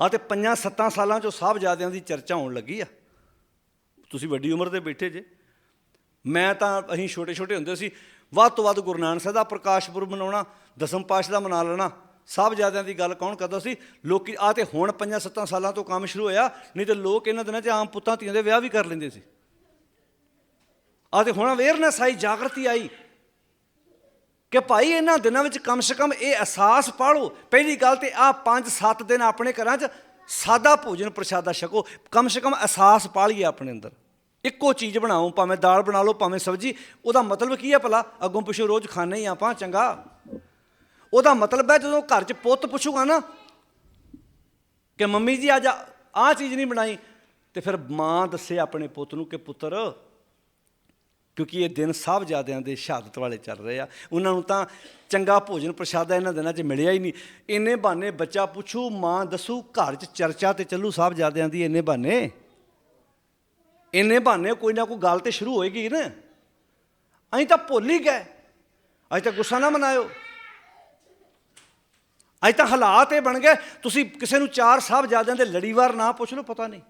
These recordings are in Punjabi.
ਆ ਤੇ ਪੰਜਾਂ ਸੱਤਾਂ ਸਾਲਾਂ ਚੋਂ ਸਾਹਿਬਜ਼ਾਦਿਆਂ ਦੀ ਚਰਚਾ ਹੋਣ ਲੱਗੀ ਆ। ਤੁਸੀਂ ਵੱਡੀ ਉਮਰ ਦੇ ਬੈਠੇ ਜੇ। ਮੈਂ ਤਾਂ ਅਸੀਂ ਛੋਟੇ ਛੋਟੇ ਹੁੰਦੇ ਸੀ, ਵੱਧ ਤੋਂ ਵੱਧ ਗੁਰੂ ਨਾਨਕ ਸਾਹਿਬ ਦਾ ਪ੍ਰਕਾਸ਼ ਪੁਰਬ ਮਨਾਉਣਾ, ਦਸਮ ਪਾਸ਼ ਦਾ ਮਨਾ ਲੈਣਾ, ਸਾਹਿਬਜ਼ਾਦਿਆਂ ਦੀ ਗੱਲ ਕੌਣ ਕਰਦਾ ਸੀ? ਲੋਕੀ ਆ ਤੇ ਹੁਣ ਪੰਜਾਂ ਸੱਤਾਂ ਸਾਲਾਂ ਤੋਂ ਕੰਮ ਸ਼ੁਰੂ ਹੋਇਆ, ਨਹੀਂ ਤੇ ਲੋਕ ਇਹਨਾਂ ਦਿਨਾਂ 'ਚ ਆਮ ਪੁੱਤਾਂ ਧੀਆਂ ਦੇ ਵਿਆਹ ਵੀ ਕਰ ਲੈਂਦੇ ਸੀ। ਆ ਤੇ ਹੁਣ ਅਵੇਅਰਨੈਸ ਆਈ, ਜਾਗਰਤੀ ਆਈ। ਕਿ ਭਾਈ ਇਹਨਾਂ ਦਿਨਾਂ ਵਿੱਚ ਕਮ ਸੇ ਕਮ ਇਹ ਅਹਿਸਾਸ ਪਾਲੋ ਪਹਿਲੀ ਗੱਲ ਤੇ ਆ 5-7 ਦਿਨ ਆਪਣੇ ਘਰਾਂ 'ਚ ਸਾਦਾ ਭੋਜਨ ਪ੍ਰਸ਼ਾਦਾ ਛਕੋ। ਕਮ ਸੇ ਕਮ ਅਹਿਸਾਸ ਪਾਲੀਏ ਆਪਣੇ ਅੰਦਰ। ਇੱਕੋ ਚੀਜ਼ ਬਣਾਓ, ਭਾਵੇਂ ਦਾਲ ਬਣਾ ਲਓ, ਭਾਵੇਂ ਸਬਜ਼ੀ। ਉਹਦਾ ਮਤਲਬ ਕੀ ਹੈ ਭਲਾ? ਅੱਗੋਂ ਪਿੱਛੋਂ ਰੋਜ਼ ਖਾਣੇ ਹੀ ਆਪਾਂ, ਚੰਗਾ। ਉਹਦਾ ਮਤਲਬ ਹੈ ਜਦੋਂ ਘਰ 'ਚ ਪੁੱਤ ਪੁੱਛੂਗਾ ਨਾ ਕਿ ਮੰਮੀ ਜੀ ਅੱਜ ਆਹ ਚੀਜ਼ ਨਹੀਂ ਬਣਾਈ, ਤੇ ਫਿਰ ਮਾਂ ਦੱਸੇ ਆਪਣੇ ਪੁੱਤ ਨੂੰ ਕਿ ਪੁੱਤਰ ਕਿਉਂਕਿ ਇਹ ਦਿਨ ਸਾਹਿਬਜ਼ਾਦਿਆਂ ਦੇ ਸ਼ਹਾਦਤ ਵਾਲੇ ਚੱਲ ਰਹੇ ਆ। ਉਹਨਾਂ ਨੂੰ ਤਾਂ ਚੰਗਾ ਭੋਜਨ ਪ੍ਰਸ਼ਾਦਾ ਇਹਨਾਂ ਦਿਨਾਂ 'ਚ ਮਿਲਿਆ ਹੀ ਨਹੀਂ। ਇੰਨੇ ਬਹਾਨੇ ਬੱਚਾ ਪੁੱਛੂ, ਮਾਂ ਦੱਸੂ, ਘਰ 'ਚ ਚਰਚਾ ਤੇ ਚੱਲੂ ਸਾਹਿਬਜ਼ਾਦਿਆਂ ਦੀ ਇੰਨੇ ਬਹਾਨੇ। ਇੰਨੇ ਬਹਾਨੇ ਕੋਈ ਨਾ ਕੋਈ ਗੱਲ ਤੇ ਸ਼ੁਰੂ ਹੋਏਗੀ ਨਾ। ਅਸੀਂ ਤਾਂ ਭੁੱਲ ਹੀ ਗਏ। ਅੱਜ ਤਾਂ ਗੁੱਸਾ ਨਾ ਮਨਾਇਓ। ਅੱਜ ਤਾਂ ਹਾਲਾਤ ਇਹ ਬਣ ਗਏ। ਤੁਸੀਂ ਕਿਸੇ ਨੂੰ ਚਾਰ ਸਾਹਿਬਜ਼ਾਦਿਆਂ ਦੇ ਲੜੀਵਾਰ ਨਾਂ ਪੁੱਛ ਲਓ, ਪਤਾ ਨਹੀਂ।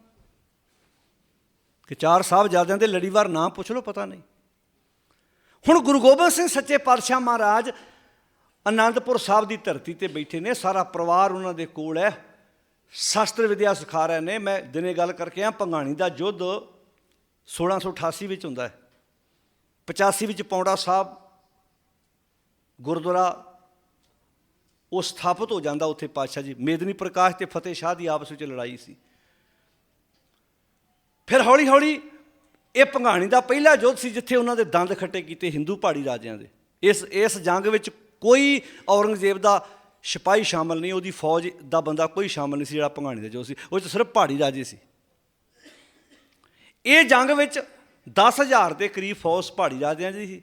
ਕਿ ਚਾਰ ਸਾਹਿਬਜ਼ਾਦਿਆਂ ਦੇ ਲੜੀਵਾਰ ਨਾਂ ਪੁੱਛ ਲਓ, ਪਤਾ ਨਹੀਂ। ਹੁਣ ਗੁਰੂ ਗੋਬਿੰਦ ਸਿੰਘ ਸੱਚੇ ਪਾਤਸ਼ਾਹ ਮਹਾਰਾਜ ਆਨੰਦਪੁਰ ਸਾਹਿਬ ਦੀ ਧਰਤੀ ਤੇ ਬੈਠੇ ਨੇ, ਸਾਰਾ ਪਰਿਵਾਰ ਉਹਨਾਂ ਦੇ ਕੋਲ ਹੈ। ਸ਼ਾਸਤਰ ਵਿਦਿਆ ਸਿਖਾ ਰਹੇ ਨੇ। ਮੈਂ ਦਿਨੇ ਗੱਲ ਕਰਕੇ ਆ ਭੰਗਾਣੀ ਦਾ ਯੁੱਧ 1688 ਵਿੱਚ ਹੁੰਦਾ ਹੈ। 85 ਵਿੱਚ ਪੌਂਡਾ ਸਾਹਿਬ ਗੁਰਦੁਆਰਾ ਉਹ ਸਥਾਪਿਤ ਹੋ ਜਾਂਦਾ ਉੱਥੇ ਪਾਤਸ਼ਾਹ ਜੀ। ਮੇਦਨੀ ਪ੍ਰਕਾਸ਼ ਤੇ ਫਤਿਹ ਸ਼ਾਹ ਦੀ ਆਪਸ ਵਿੱਚ ਲੜਾਈ ਸੀ। ਫਿਰ ਹੌਲੀ ਹੌਲੀ ਇਹ ਭੰਗਾਣੀ ਦਾ ਪਹਿਲਾ ਯੁੱਧ ਸੀ ਜਿੱਥੇ ਉਹਨਾਂ ਦੇ ਦੰਦ ਖੱਟੇ ਕੀਤੇ ਹਿੰਦੂ ਪਹਾੜੀ ਰਾਜਿਆਂ ਦੇ। ਇਸ ਇਸ ਜੰਗ ਵਿੱਚ ਕੋਈ ਔਰੰਗਜ਼ੇਬ ਦਾ ਸਿਪਾਹੀ ਸ਼ਾਮਲ ਨਹੀਂ, ਉਹਦੀ ਫੌਜ ਦਾ ਬੰਦਾ ਕੋਈ ਸ਼ਾਮਲ ਨਹੀਂ ਸੀ ਜਿਹੜਾ ਭੰਗਾਣੀ ਦਾ ਜੋ ਸੀ। ਉਹ 'ਚ ਸਿਰਫ ਪਹਾੜੀ ਰਾਜੇ ਸੀ। ਇਹ ਜੰਗ ਵਿੱਚ 10000 ਦੇ ਕਰੀਬ ਫੌਜ ਪਹਾੜੀ ਰਾਜਿਆਂ ਦੀ ਸੀ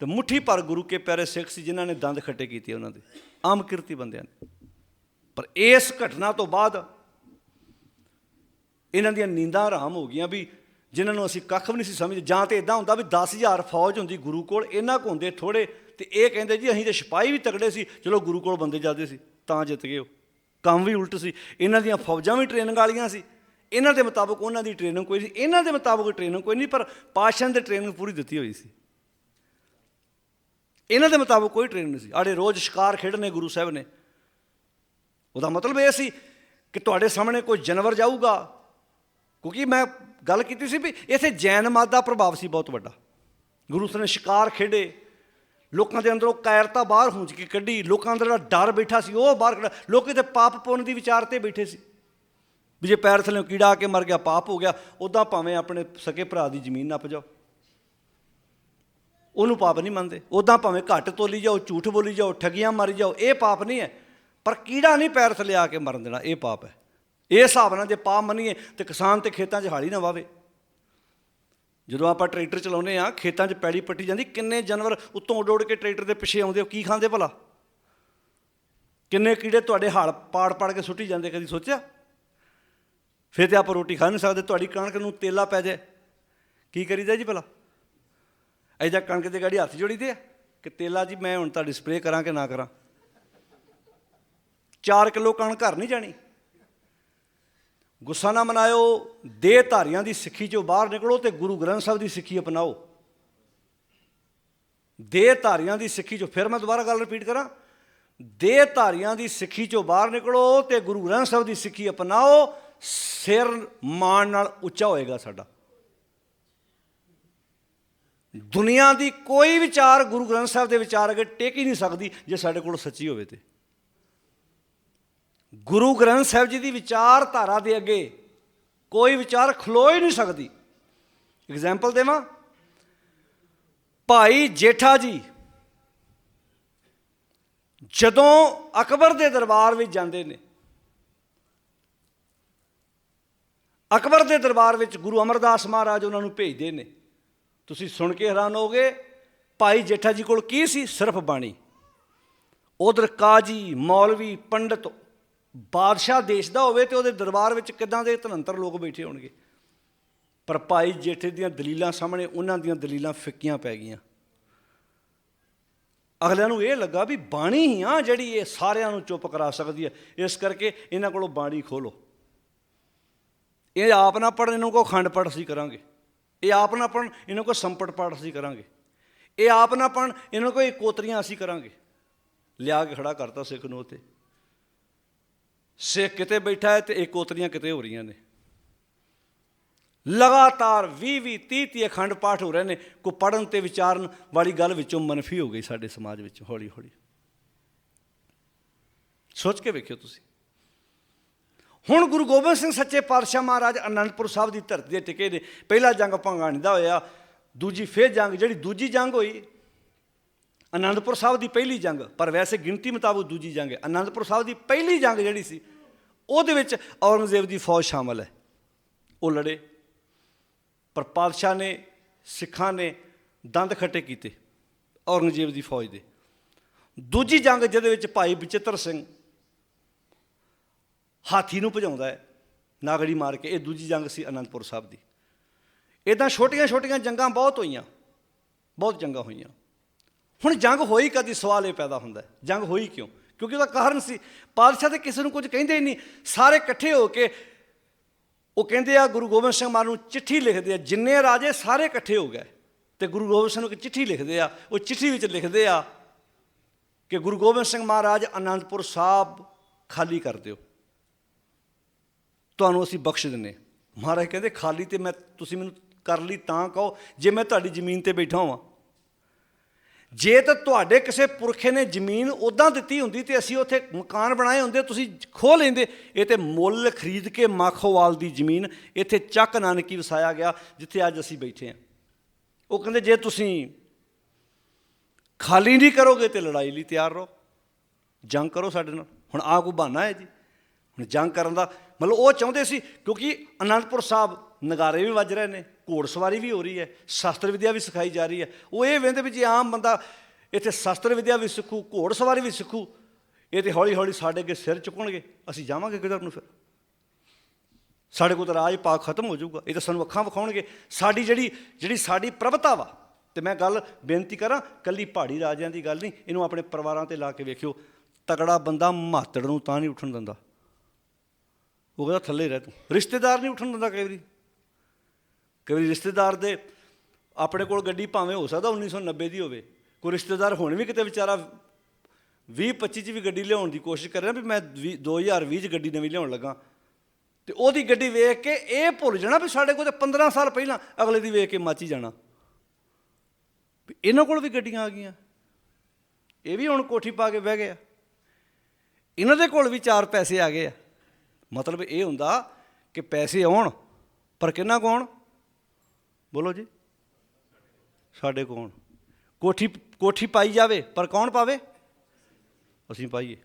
ਤੇ ਮੁੱਠੀ ਪਰ ਗੁਰੂ ਕੇ ਪਿਆਰੇ ਸਿੱਖ ਸੀ ਜਿਨ੍ਹਾਂ ਨੇ ਦੰਦ ਖੱਟੇ ਕੀਤੇ ਉਹਨਾਂ ਦੇ, ਆਮ ਕਿਰਤੀ ਬੰਦਿਆਂ ਨੇ ਪਰ ਇਸ ਘਟਨਾ ਤੋਂ ਬਾਅਦ ਇਹਨਾਂ ਦੀਆਂ ਨੀਂਦਾਂ ਆਰਾਮ ਹੋ ਗਈਆਂ ਵੀ ਜਿਨ੍ਹਾਂ ਨੂੰ ਅਸੀਂ ਕੱਖ ਵੀ ਨਹੀਂ ਸੀ ਸਮਝਦੇ। ਜਾਂ ਤੇ ਇਦਾਂ ਹੁੰਦਾ ਵੀ 10000 ਫੌਜ ਹੁੰਦੀ ਗੁਰੂ ਕੋਲ, ਇਹਨਾਂ ਕੋ ਹੁੰਦੇ ਥੋੜੇ ਤੇ ਇਹ ਕਹਿੰਦੇ ਜੀ ਅਸੀਂ ਤੇ ਸਿਪਾਹੀ ਵੀ ਤਕੜੇ ਸੀ, ਚਲੋ ਗੁਰੂ ਕੋਲ ਬੰਦੇ ਜਾਂਦੇ ਸੀ, ਤਾਂ ਜਿੱਤ ਗਏ ਉਹ। ਕੰਮ ਵੀ ਉਲਟ ਸੀ। ਇਹਨਾਂ ਦੀਆਂ ਫੌਜਾਂ ਵੀ ਟ੍ਰੇਨਿੰਗ ਵਾਲੀਆਂ ਸੀ। ਇਹਨਾਂ ਦੇ ਮੁਤਾਬਕ ਉਹਨਾਂ ਦੀ ਟ੍ਰੇਨਿੰਗ ਕੋਈ ਸੀ। ਇਹਨਾਂ ਦੇ ਮੁਤਾਬਕ ਟ੍ਰੇਨਿੰਗ ਕੋਈ ਨਹੀਂ, ਪਰ ਪਾਸ਼ਾ ਦੇ ਟ੍ਰੇਨਿੰਗ ਪੂਰੀ ਦਿੱਤੀ ਹੋਈ ਸੀ। ਇਹਨਾਂ ਦੇ ਮੁਤਾਬਕ ਕੋਈ ਟ੍ਰੇਨਿੰਗ ਨਹੀਂ ਸੀ। ਆੜੇ ਰੋਜ਼ ਸ਼ਿਕਾਰ ਖੇਡਣੇ ਗੁਰੂ ਸਾਹਿਬ ਨੇ। ਉਹਦਾ ਮਤਲਬ ਇਹ ਸੀ ਕਿ ਤੁਹਾਡੇ ਸਾਹਮਣੇ ਕੋਈ ਜਾਨਵਰ ਜਾਊਗਾ ਕਿਉਂਕਿ ਮੈਂ ਗੱਲ ਕੀਤੀ ਸੀ ਵੀ ਇੱਥੇ ਜੈਨ ਮਤ ਦਾ ਪ੍ਰਭਾਵ ਸੀ ਬਹੁਤ ਵੱਡਾ। ਗੁਰੂ ਸਾਹਿਬ ਨੇ ਸ਼ਿਕਾਰ ਖੇਡੇ, ਲੋਕਾਂ ਦੇ ਅੰਦਰੋਂ ਕਾਇਰਤਾ ਬਾਹਰ ਹੁੰਜ ਕੇ ਕੱਢੀ, ਲੋਕਾਂ ਅੰਦਰ ਜਿਹੜਾ ਡਰ ਬੈਠਾ ਸੀ ਉਹ ਬਾਹਰ ਕੱਢਿਆ, ਲੋਕੀ ਤੇ ਪਾਪ ਪੁੰਨ ਦੀ ਵਿਚਾਰ ਤੇ ਬੈਠੇ ਸੀ। ਵੀ ਜੇ ਪੈਰ ਥੱਲੇ ਕੀੜਾ ਆ ਕੇ ਮਰ ਗਿਆ, ਪਾਪ ਹੋ ਗਿਆ ਉਦਾਂ ਭਾਵੇਂ ਆਪਣੇ ਸਕੇ ਭਰਾ ਦੀ ਜ਼ਮੀਨ ਨੱਪ ਜਾਓ। ਉਹਨੂੰ ਪਾਪ ਨਹੀਂ ਮੰਨਦੇ। ਉਦਾਂ ਭਾਵੇਂ ਘੱਟ ਤੋਲੀ ਜਾਓ, ਝੂਠ ਬੋਲੀ ਜਾਓ, ਠਗੀਆਂ ਮਾਰੀ ਜਾਓ, ਇਹ ਪਾਪ ਨਹੀਂ ਹੈ। ਪਰ ਕੀੜਾ ਨਹੀਂ ਪੈਰ ਥੱਲੇ ਆ ਕੇ ਮਰਨ ਦੇਣਾ, ਇਹ ਪਾਪ ਹੈ। ਇਹ ਹਿਸਾਬ ਨਾਲ ਜੇ ਪਾਪ ਮੰਨੀਏ ਤੇ ਕਿਸਾਨ ਤੇ ਖੇਤਾਂ 'ਚ ਹਾਲੀ ਨਾ ਵਾਵੇ। ਜਦੋਂ ਆਪਾਂ ਟਰੈਕਟਰ ਚਲਾਉਂਦੇ ਆ ਖੇਤਾਂ 'ਚ ਪੈੜੀ ਪੱਟੀ ਜਾਂਦੀ, ਕਿੰਨੇ ਜਾਨਵਰ ਉੱਤੋਂ ਉੱਡ ਉੱਡ ਕੇ ਟਰੈਕਟਰ ਦੇ ਪਿੱਛੇ ਆਉਂਦੇ ਉਹ ਕੀ ਖਾਂਦੇ ਭਲਾ? ਕਿੰਨੇ ਕੀੜੇ ਤੁਹਾਡੇ ਹਲ ਪਾੜ ਪਾੜ ਕੇ ਸੁੱਟੀ ਜਾਂਦੇ ਕਦੀ ਸੋਚਿਆ? ਫਿਰ ਤੇ ਆਪਾਂ ਰੋਟੀ ਖਾ ਨਹੀਂ ਸਕਦੇ, ਤੁਹਾਡੀ ਕਣਕ ਨੂੰ ਤੇਲਾ ਪੈ ਜਾਏ। ਕੀ ਕਰੀਦਾ ਜੀ ਭਲਾ? ਐਜਾ ਕਣਕ ਦੇ ਗਾੜੀ ਹੱਥ ਜੋੜੀਦੇ ਆ ਕਿ ਤੇਲਾ ਜੀ, ਮੈਂ ਹੁਣ ਤੁਹਾਡੀ ਸਪਰੇਅ ਕਰਾਂ ਕਿ ਨਾ ਕਰਾਂ? 4 ਕਿਲੋ ਕਣਕ ਘਰ ਨਹੀਂ ਜਾਣੀ। ਗੁੱਸਾ ਨਾ ਮਨਾਇਓ, ਦੇਹ ਧਾਰੀਆਂ ਦੀ ਸਿੱਖੀ ਚੋਂ ਬਾਹਰ ਨਿਕਲੋ ਤੇ ਗੁਰੂ ਗ੍ਰੰਥ ਸਾਹਿਬ ਦੀ ਸਿੱਖੀ ਅਪਣਾਓ। ਦੇਹ ਧਾਰੀਆਂ ਦੀ ਸਿੱਖੀ ਚੋਂ ਫਿਰ ਮੈਂ ਦੁਬਾਰਾ ਗੱਲ ਰਿਪੀਟ ਕਰਾਂ। ਦੇਹ ਧਾਰੀਆਂ ਦੀ ਸਿੱਖੀ ਚੋਂ ਬਾਹਰ ਨਿਕਲੋ ਤੇ ਗੁਰੂ ਗ੍ਰੰਥ ਸਾਹਿਬ ਦੀ ਸਿੱਖੀ ਅਪਣਾਓ, ਸਿਰ ਮਾਣ ਨਾਲ ਉੱਚਾ ਹੋਏਗਾ ਸਾਡਾ। ਦੁਨੀਆ ਦੀ ਕੋਈ ਵਿਚਾਰ ਗੁਰੂ ਗ੍ਰੰਥ ਸਾਹਿਬ ਦੇ ਵਿਚਾਰ ਅਗੇ ਟੇਕ ਹੀ ਨਹੀਂ ਸਕਦੀ ਜੇ ਸਾਡੇ ਕੋਲ ਸੱਚੀ ਹੋਵੇ ਤੇ। ਗੁਰੂ ਗ੍ਰੰਥ ਸਾਹਿਬ ਜੀ ਦੀ ਵਿਚਾਰਧਾਰਾ ਦੇ ਅੱਗੇ ਕੋਈ ਵਿਚਾਰ ਖਲੋ ਹੀ ਨਹੀਂ ਸਕਦੀ। ਐਗਜ਼ਾਮਪਲ ਦੇਵਾਂ। ਭਾਈ ਜੇਠਾ ਜੀ ਜਦੋਂ ਅਕਬਰ ਦੇ ਦਰਬਾਰ ਵਿੱਚ ਜਾਂਦੇ ਨੇ, ਅਕਬਰ ਦੇ ਦਰਬਾਰ ਵਿੱਚ ਗੁਰੂ ਅਮਰਦਾਸ ਮਹਾਰਾਜ ਉਹਨਾਂ ਨੂੰ ਭੇਜਦੇ ਨੇ। ਤੁਸੀਂ ਸੁਣ ਕੇ ਹੈਰਾਨ ਹੋਗੇ ਭਾਈ ਜੇਠਾ ਜੀ ਕੋਲ ਕੀ ਸੀ? ਸਿਰਫ ਬਾਣੀ। ਉਧਰ ਕਾਜੀ, ਮੌਲਵੀ, ਪੰਡਤ ਬਾਦਸ਼ਾਹ ਦੇਸ਼ ਦਾ ਹੋਵੇ ਤੇ ਉਹਦੇ ਦਰਬਾਰ ਵਿੱਚ ਕਿਦਾਂ ਦੇ ਧਨੰਤਰ ਲੋਕ ਬੈਠੇ ਹੋਣਗੇ? ਪਰ ਭਾਈ ਜੇਠੇ ਦੀਆਂ ਦਲੀਲਾਂ ਸਾਹਮਣੇ ਉਹਨਾਂ ਦੀਆਂ ਦਲੀਲਾਂ ਫਿੱਕੀਆਂ ਪੈ ਗਈਆਂ। ਅਗਲਿਆਂ ਨੂੰ ਇਹ ਲੱਗਾ ਵੀ ਬਾਣੀ ਹੀ ਆ ਜਿਹੜੀ ਇਹ ਸਾਰਿਆਂ ਨੂੰ ਚੁੱਪ ਕਰਾ ਸਕਦੀ ਹੈ। ਇਸ ਕਰਕੇ ਇਹਨਾਂ ਕੋਲੋਂ ਬਾਣੀ ਖੋਲੋ ਇਹ ਆਪ ਨਾ ਪੜਨ ਇਹਨਾਂ ਕੋ ਖੰਡ ਪਾਠ ਅਸੀਂ ਕਰਾਂਗੇ। ਇਹ ਆਪ ਨਾ ਪੜਨ ਇਹਨਾਂ ਕੋ ਸੰਪਟ ਪਾਠ ਅਸੀਂ ਕਰਾਂਗੇ। ਇਹ ਆਪ ਨਾ ਪੜਨ ਇਹਨਾਂ ਕੋ ਕੋਤਰੀਆਂ ਅਸੀਂ ਕਰਾਂਗੇ। ਲਿਆ ਕੇ ਖੜਾ ਕਰਤਾ ਸਿੱਖ ਨੂੰ ਉੱਤੇ ਸਿੱਖ ਕਿਤੇ ਬੈਠਾ ਹੈ ਤੇ ਇਹ ਕੋਤਰੀਆਂ ਕਿਤੇ ਹੋ ਰਹੀਆਂ ਨੇ। ਲਗਾਤਾਰ 20 20 30 30 ਅਖੰਡ ਪਾਠ ਹੋ ਰਹੇ ਨੇ। ਕੋ ਪੜਨ ਤੇ ਵਿਚਾਰਨ ਵਾਲੀ ਗੱਲ ਵਿੱਚੋਂ ਮਨਫੀ ਹੋ ਗਈ ਸਾਡੇ ਸਮਾਜ ਵਿੱਚ, ਹੌਲੀ ਹੌਲੀ। ਸੋਚ ਕੇ ਵੇਖਿਓ ਤੁਸੀਂ। ਹੁਣ ਗੁਰੂ ਗੋਬਿੰਦ ਸਿੰਘ ਸੱਚੇ ਪਾਤਸ਼ਾਹ ਮਹਾਰਾਜ ਅਨੰਦਪੁਰ ਸਾਹਿਬ ਦੀ ਧਰਤੀ ਦੇ ਟਿਕੇ ਨੇ ਪਹਿਲਾ ਜੰਗ ਭੰਗਾਣੀ ਦਾ ਹੋਇਆ। ਦੂਜੀ ਫੇਰ ਜੰਗ, ਜਿਹੜੀ ਦੂਜੀ ਜੰਗ ਹੋਈ ਅਨੰਦਪੁਰ ਸਾਹਿਬ ਦੀ ਪਹਿਲੀ ਜੰਗ, ਪਰ ਵੈਸੇ ਗਿਣਤੀ ਮੁਤਾਬਕ ਦੂਜੀ ਜੰਗ ਹੈ। ਅਨੰਦਪੁਰ ਸਾਹਿਬ ਦੀ ਪਹਿਲੀ ਜੰਗ ਜਿਹੜੀ ਸੀ, ਉਹਦੇ ਵਿੱਚ ਔਰੰਗਜ਼ੇਬ ਦੀ ਫੌਜ ਸ਼ਾਮਲ ਹੈ। ਉਹ ਲੜੇ। ਪਰ ਪਾਤਸ਼ਾਹ ਨੇ, ਸਿੱਖਾਂ ਨੇ ਦੰਦ ਖੱਟੇ ਕੀਤੇ ਔਰੰਗਜ਼ੇਬ ਦੀ ਫੌਜ ਦੇ। ਦੂਜੀ ਜੰਗ ਜਿਹਦੇ ਵਿੱਚ ਭਾਈ ਬਚਿੱਤਰ ਸਿੰਘ ਹਾਥੀ ਨੂੰ ਭਜਾਉਂਦਾ ਹੈ, ਨਾਗੜੀ ਮਾਰ ਕੇ, ਇਹ ਦੂਜੀ ਜੰਗ ਸੀ ਅਨੰਦਪੁਰ ਸਾਹਿਬ ਦੀ। ਇਦਾਂ ਛੋਟੀਆਂ-ਛੋਟੀਆਂ ਜੰਗਾਂ ਬਹੁਤ ਹੋਈਆਂ, ਬਹੁਤ ਜੰਗਾਂ ਹੋਈਆਂ। ਹੁਣ ਜੰਗ ਹੋਈ ਕਦੀ ਸਵਾਲ ਇਹ ਪੈਦਾ ਹੁੰਦਾ ਜੰਗ ਹੋਈ ਕਿਉਂ? ਕਿਉਂਕਿ ਉਹਦਾ ਕਾਰਨ ਸੀ। ਪਾਤਸ਼ਾਹ ਤੇ ਕਿਸੇ ਨੂੰ ਕੁਝ ਕਹਿੰਦੇ ਹੀ ਨਹੀਂ। ਸਾਰੇ ਇਕੱਠੇ ਹੋ ਕੇ ਉਹ ਕਹਿੰਦੇ ਆ, ਗੁਰੂ ਗੋਬਿੰਦ ਸਿੰਘ ਮਹਾਰਾਜ ਨੂੰ ਚਿੱਠੀ ਲਿਖਦੇ ਆ। ਜਿੰਨੇ ਰਾਜੇ ਸਾਰੇ ਇਕੱਠੇ ਹੋ ਗਏ। ਤੇ ਗੁਰੂ ਗੋਬਿੰਦ ਸਿੰਘ ਨੂੰ ਇੱਕ ਚਿੱਠੀ ਲਿਖਦੇ ਆ। ਉਹ ਚਿੱਠੀ ਵਿੱਚ ਲਿਖਦੇ ਆ ਕਿ ਗੁਰੂ ਗੋਬਿੰਦ ਸਿੰਘ ਮਹਾਰਾਜ ਅਨੰਦਪੁਰ ਸਾਹਿਬ ਖਾਲੀ ਕਰ ਦਿਓ। ਤੁਹਾਨੂੰ ਅਸੀਂ ਬਖਸ਼ ਦਿੰਨੇ ਮਹਾਰਾਜ ਕਹਿੰਦੇ, ਖਾਲੀ ਤੇ ਮੈਂ, ਤੁਸੀਂ ਮੈਨੂੰ ਕਰ ਲਈ ਤਾਂ ਕਹੋ। ਜੇ ਮੈਂ ਤੁਹਾਡੀ ਜ਼ਮੀਨ ਤੇ ਬੈਠਾ ਹਾਂ ਜੇ ਤਾਂ ਤੁਹਾਡੇ ਕਿਸੇ ਪੁਰਖੇ ਨੇ ਜ਼ਮੀਨ ਉਦਾਂ ਦਿੱਤੀ ਹੁੰਦੀ ਤੇ ਅਸੀਂ ਉੱਥੇ ਮਕਾਨ ਬਣਾਏ ਹੁੰਦੇ, ਤੁਸੀਂ ਖੋਹ ਲੈਂਦੇ, ਇਹ ਤੇ ਮੁੱਲ ਖਰੀਦ ਕੇ ਮਾਖੋਵਾਲ ਦੀ ਜ਼ਮੀਨ ਇੱਥੇ ਚੱਕ ਨਾਨਕੀ ਵਸਾਇਆ ਗਿਆ, ਜਿੱਥੇ ਅੱਜ ਅਸੀਂ ਬੈਠੇ ਹਾਂ। ਉਹ ਕਹਿੰਦੇ, ਜੇ ਤੁਸੀਂ ਖਾਲੀ ਨਹੀਂ ਕਰੋਗੇ ਤੇ ਲੜਾਈ ਲਈ ਤਿਆਰ ਰਹੋ, ਜੰਗ ਕਰੋ ਸਾਡੇ ਨਾਲ। ਹੁਣ ਆ ਕੋ ਬਹਾਨਾ ਹੈ ਜੀ? ਹੁਣ ਜੰਗ ਕਰਨ ਦਾ ਮਤਲਬ ਉਹ ਚਾਹੁੰਦੇ ਸੀ, ਕਿਉਂਕਿ ਅਨੰਦਪੁਰ ਸਾਹਿਬ ਨਗਾਰੇ ਵੀ ਵੱਜ ਰਹੇ ਨੇ ਘੋੜਸਵਾਰੀ ਵੀ ਹੋ ਰਹੀ ਹੈ, ਸ਼ਾਸਤਰ ਵਿਦਿਆ ਵੀ ਸਿਖਾਈ ਜਾ ਰਹੀ ਹੈ। ਉਹ ਇਹ ਵੇਂਦੇ ਵੀ ਜੇ ਆਮ ਬੰਦਾ ਇੱਥੇ ਸ਼ਾਸਤਰ ਵਿਦਿਆ ਵੀ ਸਿੱਖੂ ਘੋੜਸਵਾਰੀ ਵੀ ਸਿੱਖੂ, ਇਹ ਤੇ ਹੌਲੀ ਹੌਲੀ ਸਾਡੇ ਅੱਗੇ ਸਿਰ ਚੁੱਕਣਗੇ, ਅਸੀਂ ਜਾਵਾਂਗੇ ਕਿਧਰ ਨੂੰ ਫਿਰ? ਸਾਡੇ ਕੋਲ ਤਾਂ ਰਾਜ ਪਾਕ ਖਤਮ ਹੋ ਜਾਊਗਾ, ਇਹ ਤਾਂ ਸਾਨੂੰ ਅੱਖਾਂ ਵਿਖਾਉਣਗੇ। ਸਾਡੀ ਜਿਹੜੀ ਜਿਹੜੀ ਸਾਡੀ ਪ੍ਰਭਤਾ ਵਾ, ਤੇ ਮੈਂ ਗੱਲ ਬੇਨਤੀ ਕਰਾਂ, ਕੱਲੀ ਪਹਾੜੀ ਰਾਜਿਆਂ ਦੀ ਗੱਲ ਨਹੀਂ, ਇਹਨੂੰ ਆਪਣੇ ਪਰਿਵਾਰਾਂ ਤੇ ਲਾ ਕੇ ਵੇਖਿਓ। ਤਕੜਾ ਬੰਦਾ ਮਾਤੜ ਨੂੰ ਤਾਂ ਨਹੀਂ ਉੱਠਣ ਦਿੰਦਾ। ਉਹ ਕਹਿੰਦਾ ਥੱਲੇ ਰਹਿ ਤੂੰ, ਰਿਸ਼ਤੇਦਾਰ ਨਹੀਂ ਉੱਠਣ ਦਿੰਦਾ ਕਈ ਵਾਰੀ। ਕਈ ਵਾਰੀ ਰਿਸ਼ਤੇਦਾਰ ਦੇ ਆਪਣੇ ਕੋਲ ਗੱਡੀ ਭਾਵੇਂ ਹੋ ਸਕਦਾ 1990 ਦੀ ਹੋਵੇ। ਕੋਈ ਰਿਸ਼ਤੇਦਾਰ ਹੁਣ ਵੀ ਕਿਤੇ ਵਿਚਾਰਾ 20 25 ਚ ਵੀ ਗੱਡੀ ਲਿਆਉਣ ਦੀ ਕੋਸ਼ਿਸ਼ ਕਰ ਰਿਹਾ ਵੀ ਮੈਂ 2020 ਚ ਗੱਡੀ ਨਵੀਂ ਲਿਆਉਣ ਲੱਗਾ। ਤੇ ਉਹਦੀ ਗੱਡੀ ਵੇਖ ਕੇ ਇਹ ਭੁੱਲ ਜਾਣਾ ਵੀ ਸਾਡੇ ਕੋਲ ਤੇ 15 ਸਾਲ ਪਹਿਲਾਂ ਅਗਲੇ ਦੀ ਵੇਖ ਕੇ ਮਾਚੀ ਜਾਣਾ। ਵੀ ਇਹਨਾਂ ਕੋਲ ਵੀ ਗੱਡੀਆਂ ਆ ਗਈਆਂ। ਇਹ ਵੀ ਹੁਣ ਕੋਠੀ ਪਾ ਕੇ ਬਹਿ ਗਿਆ ਇਹਨਾਂ ਦੇ ਕੋਲ ਵੀ ਚਾਰ ਪੈਸੇ ਆ ਗਏ ਆ। ਮਤਲਬ ਇਹ ਹੁੰਦਾ ਕਿ ਪੈਸੇ ਆਉਣ ਪਰ ਕਿੰਨਾ ਕੋਣ ਬੋਲੋ ਜੀ। ਸਾਡੇ ਕੋਣ? ਕੋਠੀ ਕੋਠੀ ਪਾਈ ਜਾਵੇ, ਪਰ ਕੌਣ ਪਾਵੇ? ਅਸੀਂ ਪਾਈਏ।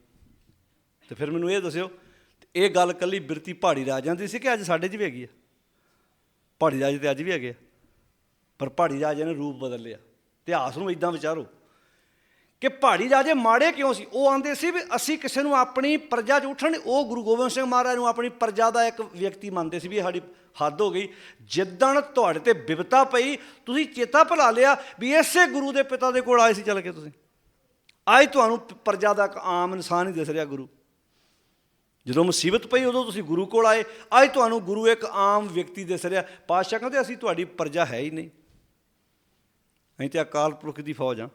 ਤੇ ਫਿਰ ਮੈਨੂੰ ਇਹ ਦੱਸਿਓ, ਇਹ ਗੱਲ ਕੱਲੀ ਬਿਰਤੀ ਪਹਾੜੀ ਰਾਜਾਂ ਦੀ ਸੀ ਕਿ ਅੱਜ ਸਾਡੇ 'ਚ ਵੀ ਹੈਗੀ ਆ? ਪਹਾੜੀ ਰਾਜ ਤੇ ਅੱਜ ਵੀ ਹੈਗੇ ਆ। ਪਰ ਪਹਾੜੀ ਰਾਜਿਆਂ ਨੇ ਰੂਪ ਬਦਲ ਲਿਆ। ਇਤਿਹਾਸ ਨੂੰ ਇਦਾਂ ਵਿਚਾਰੋ ਕਿ ਪਹਾੜੀ ਰਾਜੇ ਮਾੜੇ ਕਿਉਂ ਸੀ? ਉਹ ਆਂਦੇ ਸੀ ਵੀ ਅਸੀਂ ਕਿਸੇ ਨੂੰ ਆਪਣੀ ਪ੍ਰਜਾ 'ਚ ਉੱਠਣ, ਉਹ ਗੁਰੂ ਗੋਬਿੰਦ ਸਿੰਘ ਮਹਾਰਾਜ ਨੂੰ ਆਪਣੀ ਪ੍ਰਜਾ ਦਾ ਇੱਕ ਵਿਅਕਤੀ ਮੰਨਦੇ ਸੀ ਵੀ ਸਾਡੀ ਹੱਦ ਹੋ ਗਈ। ਜਿੱਦਣ ਤੁਹਾਡੇ ਤੇ ਬਿਪਤਾ ਪਈ, ਤੁਸੀਂ ਚੇਤਾ ਭੁਲਾ ਲਿਆ ਵੀ ਇਸੇ ਗੁਰੂ ਦੇ ਪਿਤਾ ਦੇ ਕੋਲ ਆਏ ਸੀ ਚੱਲ ਕੇ ਤੁਸੀਂ। ਅੱਜ ਤੁਹਾਨੂੰ ਪ੍ਰਜਾ ਦਾ ਇੱਕ ਆਮ ਇਨਸਾਨ ਹੀ ਦਿਸ ਰਿਹਾ ਗੁਰੂ। ਜਦੋਂ ਮੁਸੀਬਤ ਪਈ, ਉਦੋਂ ਤੁਸੀਂ ਗੁਰੂ ਕੋਲ ਆਏ। ਅੱਜ ਤੁਹਾਨੂੰ ਗੁਰੂ ਇੱਕ ਆਮ ਵਿਅਕਤੀ ਦਿਸ ਰਿਹਾ। ਪਾਤਸ਼ਾਹ ਕਹਿੰਦੇ, ਅਸੀਂ ਤੁਹਾਡੀ ਪ੍ਰਜਾ ਹੈ ਹੀ ਨਹੀਂ। ਅਸੀਂ ਤੇ ਅਕਾਲ ਪੁਰਖ ਦੀ ਫੌਜ ਆ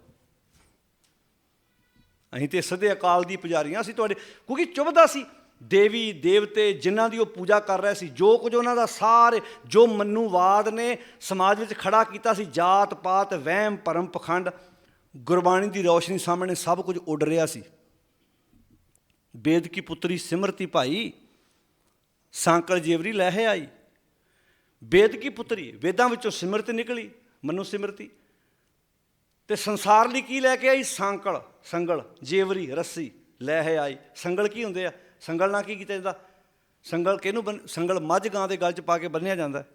ਅਸੀਂ ਤੇ ਸਦੇ ਅਕਾਲ ਦੀ ਪੁਜਾਰੀਆਂ ਅਸੀਂ ਤੁਹਾਡੇ ਕਿਉਂਕਿ ਚੁਭਦਾ ਸੀ। ਦੇਵੀ ਦੇਵਤੇ ਜਿਨ੍ਹਾਂ ਦੀ ਉਹ ਪੂਜਾ ਕਰ ਰਹੇ ਸੀ, ਜੋ ਕੁਝ ਉਹਨਾਂ ਦਾ ਸਾਰੇ, ਜੋ ਮਨੂਵਾਦ ਨੇ ਸਮਾਜ ਵਿੱਚ ਖੜਾ ਕੀਤਾ ਸੀ, ਜਾਤ ਪਾਤ, ਵਹਿਮ, ਭਰਮ, ਪਖੰਡ, ਗੁਰਬਾਣੀ ਦੀ ਰੌਸ਼ਨੀ ਸਾਹਮਣੇ ਸਭ ਕੁਝ ਉੱਡ ਰਿਹਾ ਸੀ। ਬੇਦ ਕੀ ਪੁੱਤਰੀ ਸਿਮਰਤੀ ਭਾਈ, ਸਾਂਕਲ ਜੇਵਰੀ ਲਹਿ ਆਈ। ਬੇਦ ਕੀ ਪੁੱਤਰੀ ਵੇਦਾਂ ਵਿੱਚੋਂ ਸਿਮਰਤ ਨਿਕਲੀ, ਮਨੁ ਸਿਮਰਤੀ। ਤੇ ਸੰਸਾਰ ਲਈ ਕੀ ਲੈ ਕੇ ਆਈ? ਸਾਂਕਲ, ਸੰਗਲ, ਜੇਵਰੀ, ਰੱਸੀ ਲਹਿ ਆਈ। ਸੰਗਲ ਕੀ ਹੁੰਦੇ ਆ? ਸੰਗਲ ਨਾਲ ਕੀ ਕੀਤਾ ਜਾਂਦਾ? ਸੰਗਲ ਕਿਹਨੂੰ ਬੰਨ- ਸੰਗਲ ਮੱਝ ਗਾਂ ਦੇ ਗਲ 'ਚ ਪਾ ਕੇ ਬੰਨਿਆ ਜਾਂਦਾ? ਹੈ।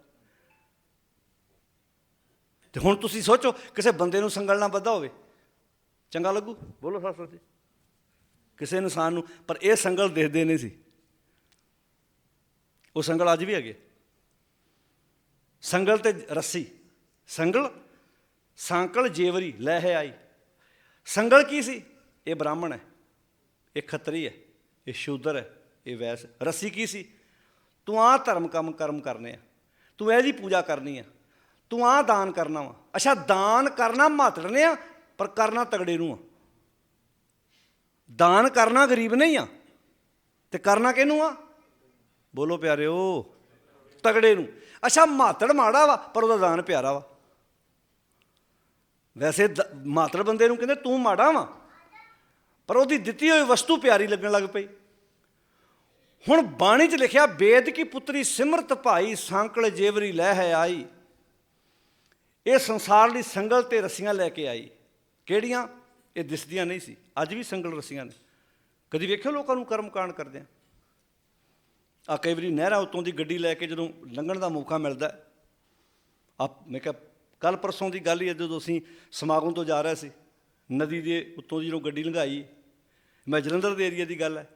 ਤੇ ਹੁਣ ਤੁਸੀਂ ਸੋਚੋ, ਕਿਸੇ ਬੰਦੇ ਨੂੰ ਸੰਗਲ ਨਾਲ ਬੱਧਾ ਹੋਵੇ। ਚੰਗਾ ਲੱਗੂ? ਬੋਲੋ ਸਾਸਰ ਜੀ। ਕਿਸੇ ਇਨਸਾਨ ਨੂੰ, ਪਰ ਇਹ ਸੰਗਲ ਦੇਖਦੇ ਨਹੀਂ ਸੀ। ਉਹ ਸੰਗਲ ਅੱਜ ਵੀ ਹੈਗੇ ਸੰਗਲ ਤੇ ਰੱਸੀ। ਸੰਗਲ, ਸਾਂਕਲ ਜੇਵਰੀ, ਲੈ ਹੈ ਆਈ। ਸੰਗਲ ਕੀ ਸੀ? ਇਹ ਬ੍ਰਾਹਮਣ ਹੈ। ਇਹ ਖੱਤਰੀ ਹੈ। ਇਹ ਸ਼ੂਦਰ ਹੈ, ਇਹ ਵੈਸ ਰੱਸੀ ਕੀ ਸੀ? ਤੂੰ ਆਹ ਧਰਮ ਕੰਮ ਕਰਮ ਕਰਨੇ ਆ। ਤੂੰ ਇਹਦੀ ਪੂਜਾ ਕਰਨੀ ਆ। ਤੂੰ ਆਹ ਦਾਨ ਕਰਨਾ ਵਾ। ਅੱਛਾ, ਦਾਨ ਕਰਨਾ ਮਾਤੜਨੇ ਆ, ਪਰ ਕਰਨਾ ਤਗੜੇ ਨੂੰ ਆ। ਦਾਨ ਕਰਨਾ ਗਰੀਬ ਨਹੀਂ ਆ, ਤੇ ਕਰਨਾ ਕਿਹਨੂੰ ਆ? ਬੋਲੋ ਪਿਆਰਿਓ, ਤਗੜੇ ਨੂੰ। ਅੱਛਾ, ਮਾਤੜ ਮਾੜਾ ਵਾ, ਪਰ ਉਹਦਾ ਦਾਨ ਪਿਆਰਾ ਵਾ। ਵੈਸੇ ਮਾਤੜ ਬੰਦੇ ਨੂੰ ਕਹਿੰਦੇ ਤੂੰ ਮਾੜਾ ਵਾ, ਪਰ ਉਹਦੀ ਦਿੱਤੀ ਹੋਈ ਵਸਤੂ ਪਿਆਰੀ ਲੱਗਣ ਲੱਗ ਪਈ। ਹੁਣ ਬਾਣੀ 'ਚ ਲਿਖਿਆ, ਵੇਦ ਕੀ ਪੁੱਤਰੀ ਸਿਮਰਤ ਭਾਈ, ਸਾਂਕਲ ਜੇਵਰੀ ਲੈ ਹੈ ਆਈ। ਇਹ ਸੰਸਾਰ ਲਈ ਸੰਗਲ ਤੇ ਰੱਸੀਆਂ ਲੈ ਕੇ ਆਈ। ਕਿਹੜੀਆਂ? ਇਹ ਦਿਸਦੀਆਂ ਨਹੀਂ ਸੀ। ਅੱਜ ਵੀ ਸੰਗਲ ਰੱਸੀਆਂ ਨੇ। ਕਦੀ ਵੇਖਿਓ ਲੋਕਾਂ ਨੂੰ ਕਰਮ ਕਾਂਡ ਕਰਦੇ ਆ ਆ ਕਈ ਵਾਰੀ ਨਹਿਰਾਂ ਉੱਤੋਂ ਦੀ ਗੱਡੀ ਲੈ ਕੇ ਜਦੋਂ ਲੰਘਣ ਦਾ ਮੌਕਾ ਮਿਲਦਾ ਆ ਮੈਂ ਕਿਹਾ ਕੱਲ ਪਰਸੋਂ ਦੀ ਗੱਲ ਹੀ ਹੈ ਜਦੋਂ ਅਸੀਂ ਸਮਾਗਮ ਤੋਂ ਜਾ ਰਹੇ ਸੀ। ਨਦੀ ਦੇ ਉੱਤੋਂ ਦੀ ਜਦੋਂ ਗੱਡੀ ਲੰਘਾਈ। ਮੈਂ ਜਲੰਧਰ ਦੇ ਏਰੀਆ ਦੀ ਗੱਲ ਹੈ।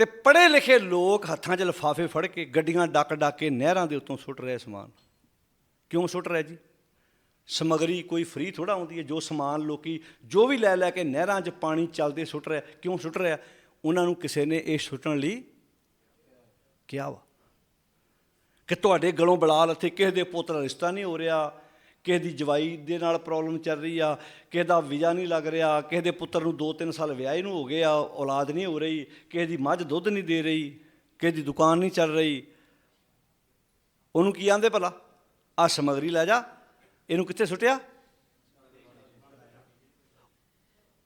ਤੇ ਪੜ੍ਹੇ ਲਿਖੇ ਲੋਕ ਹੱਥਾਂ 'ਚ ਲਿਫਾਫੇ ਫੜ ਕੇ ਗੱਡੀਆਂ ਡੱਕ ਡੱਕ ਕੇ ਨਹਿਰਾਂ ਦੇ ਉੱਤੋਂ ਸੁੱਟ ਰਹੇ ਸਮਾਨ। ਕਿਉਂ ਸੁੱਟ ਰਹੇ ਜੀ? ਸਮਗਰੀ ਕੋਈ ਫ੍ਰੀ ਥੋੜਾ ਆਉਂਦੀ ਹੈ, ਜੋ ਸਮਾਨ ਲੋਕੀ ਜੋ ਵੀ ਲੈ ਲੈ ਕੇ ਨਹਿਰਾਂ 'ਚ ਪਾਣੀ ਚੱਲਦੇ ਸੁੱਟ ਰਿਹਾ। ਕਿਉਂ ਸੁੱਟ ਰਿਹਾ? ਉਹਨਾਂ ਨੂੰ ਕਿਸੇ ਨੇ ਇਹ ਸੁੱਟਣ ਲਈ ਕਿਹਾ ਵਾ ਕਿ ਤੁਹਾਡੇ ਗਲੋਂ ਬਲਾਲ ਇੱਥੇ ਕਿਸੇ ਦੇ ਪੁੱਤ ਦਾ ਰਿਸ਼ਤਾ ਨਹੀਂ ਹੋ ਰਿਹਾ। ਕਿਸੇ ਦੀ ਜਵਾਈ ਦੇ ਨਾਲ ਪ੍ਰੋਬਲਮ ਚੱਲ ਰਹੀ ਆ ਕਿਸੇ ਦਾ ਵੀਜ਼ਾ ਨਹੀਂ ਲੱਗ ਰਿਹਾ ਕਿਸੇ ਦੇ ਪੁੱਤਰ ਨੂੰ 2-3 ਸਾਲ ਵਿਆਹੇ ਨੂੰ ਹੋ ਗਏ ਆ, ਔਲਾਦ ਨਹੀਂ ਹੋ ਰਹੀ ਕਿਸੇ ਦੀ ਮੱਝ ਦੁੱਧ ਨਹੀਂ ਦੇ ਰਹੀ ਕਿਸੇ ਦੀ ਦੁਕਾਨ ਨਹੀਂ ਚੱਲ ਰਹੀ। ਉਹਨੂੰ ਕੀ ਆਂਦੇ ਭਲਾ? ਆ ਸਮਗਰੀ ਲੈ ਜਾ, ਇਹਨੂੰ ਕਿੱਥੇ ਸੁੱਟਿਆ?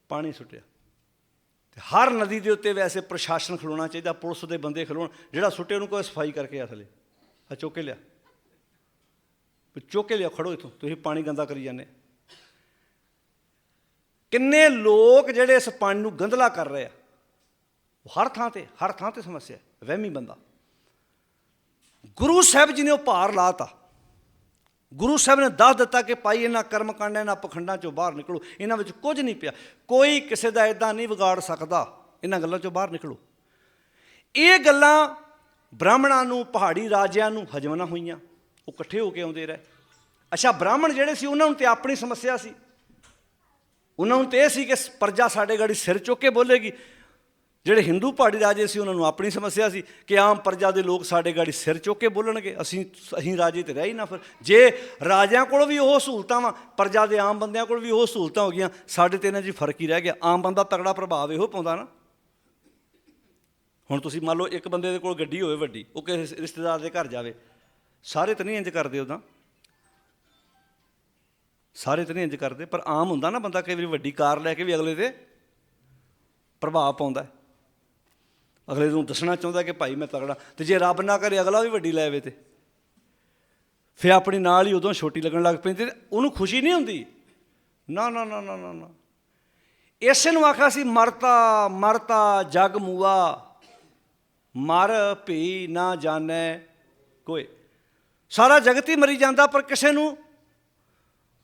ਪਾਣੀ ਸੁੱਟਿਆ। ਤੇ ਹਰ ਨਦੀ ਦੇ ਉੱਤੇ ਵੈਸੇ ਪ੍ਰਸ਼ਾਸਨ ਖਲੋਣਾ ਚਾਹੀਦਾ, ਪੁਲਿਸ ਦੇ ਬੰਦੇ ਖਲੋਣ, ਜਿਹੜਾ ਸੁੱਟੇ ਉਹਨੂੰ ਕੋਈ ਸਫ਼ਾਈ ਕਰਕੇ ਆ ਥਲੇ। ਆ ਚੁੱਕ ਕੇ ਲਿਆ। ਵੀ ਚੁੱਕ ਕੇ ਲਿਆ ਖੜੋ ਇਥੋਂ, ਤੁਸੀਂ ਪਾਣੀ ਗੰਦਾ ਕਰੀ ਜਾਂਦੇ। ਕਿੰਨੇ ਲੋਕ ਜਿਹੜੇ ਇਸ ਪਾਣੀ ਨੂੰ ਗੰਦਲਾ ਕਰ ਰਹੇ ਆ। ਉਹ ਹਰ ਥਾਂ ਤੇ, ਹਰ ਥਾਂ ਤੇ ਸਮੱਸਿਆ ਵਹਿਮੀ ਬੰਦਾ। ਗੁਰੂ ਸਾਹਿਬ ਜੀ ਨੇ ਉਹ ਭਾਰ ਲਾਤਾ। ਗੁਰੂ ਸਾਹਿਬ ਨੇ ਦੱਸ ਦਿੱਤਾ ਕਿ ਭਾਈ ਇਹਨਾਂ ਕਰਮ ਕਾਂਡਾਂ ਇਹਨਾਂ ਪਖੰਡਾਂ ਚੋਂ ਬਾਹਰ ਨਿਕਲੋ, ਇਹਨਾਂ ਵਿੱਚ ਕੁਝ ਨਹੀਂ ਪਿਆ। ਕੋਈ ਕਿਸੇ ਦਾ ਇਦਾਂ ਨਹੀਂ ਵਿਗਾੜ ਸਕਦਾ। ਇਹਨਾਂ ਗੱਲਾਂ ਚੋਂ ਬਾਹਰ ਨਿਕਲੋ। ਇਹ ਗੱਲਾਂ ਬ੍ਰਾਹਮਣਾਂ ਨੂੰ, ਪਹਾੜੀ ਰਾਜਿਆਂ ਨੂੰ ਹਜਮ ਨਾ ਹੋਈਆਂ। ਉਹ ਇਕੱਠੇ ਹੋ ਕੇ ਆਉਂਦੇ ਰਹੇ। ਅੱਛਾ, ਬ੍ਰਾਹਮਣ ਜਿਹੜੇ ਸੀ, ਉਹਨਾਂ ਨੂੰ ਤੇ ਆਪਣੀ ਸਮੱਸਿਆ ਸੀ। ਉਹਨਾਂ ਨੂੰ ਤੇ ਇਹ ਸੀ ਕਿ ਪ੍ਰਜਾ ਸਾਡੇ ਗਾੜੀ ਸਿਰ ਚੁੱਕ ਕੇ ਬੋਲੇਗੀ। ਜਿਹੜੇ ਹਿੰਦੂ ਪਹਾੜੀ ਰਾਜੇ ਸੀ, ਉਹਨਾਂ ਨੂੰ ਆਪਣੀ ਸਮੱਸਿਆ ਸੀ ਕਿ ਆਮ ਪ੍ਰਜਾ ਦੇ ਲੋਕ ਸਾਡੇ ਗਾੜੀ ਸਿਰ ਚੁੱਕ ਕੇ ਬੋਲਣਗੇ। ਅਸੀਂ ਅਸੀਂ ਰਾਜੇ ਤੇ ਰਹਿ ਹੀ ਨਾ ਫਿਰ। ਜੇ ਰਾਜਿਆਂ ਕੋਲ ਵੀ ਉਹ ਸਹੂਲਤਾਂ ਵਾ, ਪ੍ਰਜਾ ਦੇ ਆਮ ਬੰਦਿਆਂ ਕੋਲ ਵੀ ਉਹ ਸਹੂਲਤਾਂ ਹੋ ਗਈਆਂ, ਸਾਡੇ ਤੇ ਇਹਨਾਂ 'ਚ ਫ਼ਰਕ ਹੀ ਰਹਿ ਗਿਆ। ਆਮ ਬੰਦਾ ਤਗੜਾ ਪ੍ਰਭਾਵ ਇਹੋ ਪਾਉਂਦਾ ਨਾ। ਹੁਣ ਤੁਸੀਂ ਮੰਨ ਲਓ, ਇੱਕ ਬੰਦੇ ਦੇ ਕੋਲ ਗੱਡੀ ਹੋਵੇ ਵੱਡੀ, ਉਹ ਕਿਸੇ ਰਿਸ਼ਤੇਦਾਰ ਦੇ ਘਰ ਜਾਵੇ। ਸਾਰੇ ਤਾਂ ਨਹੀਂ ਇੰਜ ਕਰਦੇ ਉਦਾਂ ਸਾਰੇ ਤਾਂ ਨਹੀਂ ਇੰਜ ਕਰਦੇ, ਪਰ ਆਮ ਹੁੰਦਾ ਨਾ ਬੰਦਾ ਕਈ ਵਾਰੀ ਵੱਡੀ ਕਾਰ ਲੈ ਕੇ ਵੀ ਅਗਲੇ ਤੇ ਪ੍ਰਭਾਵ ਪਾਉਂਦਾ ਅਗਲੇ ਨੂੰ ਦੱਸਣਾ ਚਾਹੁੰਦਾ ਕਿ ਭਾਈ ਮੈਂ ਤਗੜਾ ਤੇ ਜੇ ਰੱਬ ਨਾ ਕਰੇ ਅਗਲਾ ਵੀ ਵੱਡੀ ਲੈਵੇ ਤੇ। ਫਿਰ ਆਪਣੀ ਨਾਲ ਹੀ ਉਦੋਂ ਛੋਟੀ ਲੱਗਣ ਲੱਗ ਪੈਂਦੀ ਤੇ ਉਹਨੂੰ ਖੁਸ਼ੀ ਨਹੀਂ ਹੁੰਦੀ। ਨਾ ਨਾ ਨਾ ਨਾ ਨਾ ਨਾ। ਇਸੇ ਨੂੰ ਆਖਿਆ ਸੀ, ਮਰਤਾ ਮਰਤਾ, ਜਗ ਮੂਆ, ਮਰ ਭੀ ਨਾ ਜਾਣੈ ਕੋਈ ਸਾਰਾ ਜਗਤ ਹੀ ਮਰੀ ਜਾਂਦਾ ਪਰ ਕਿਸੇ ਨੂੰ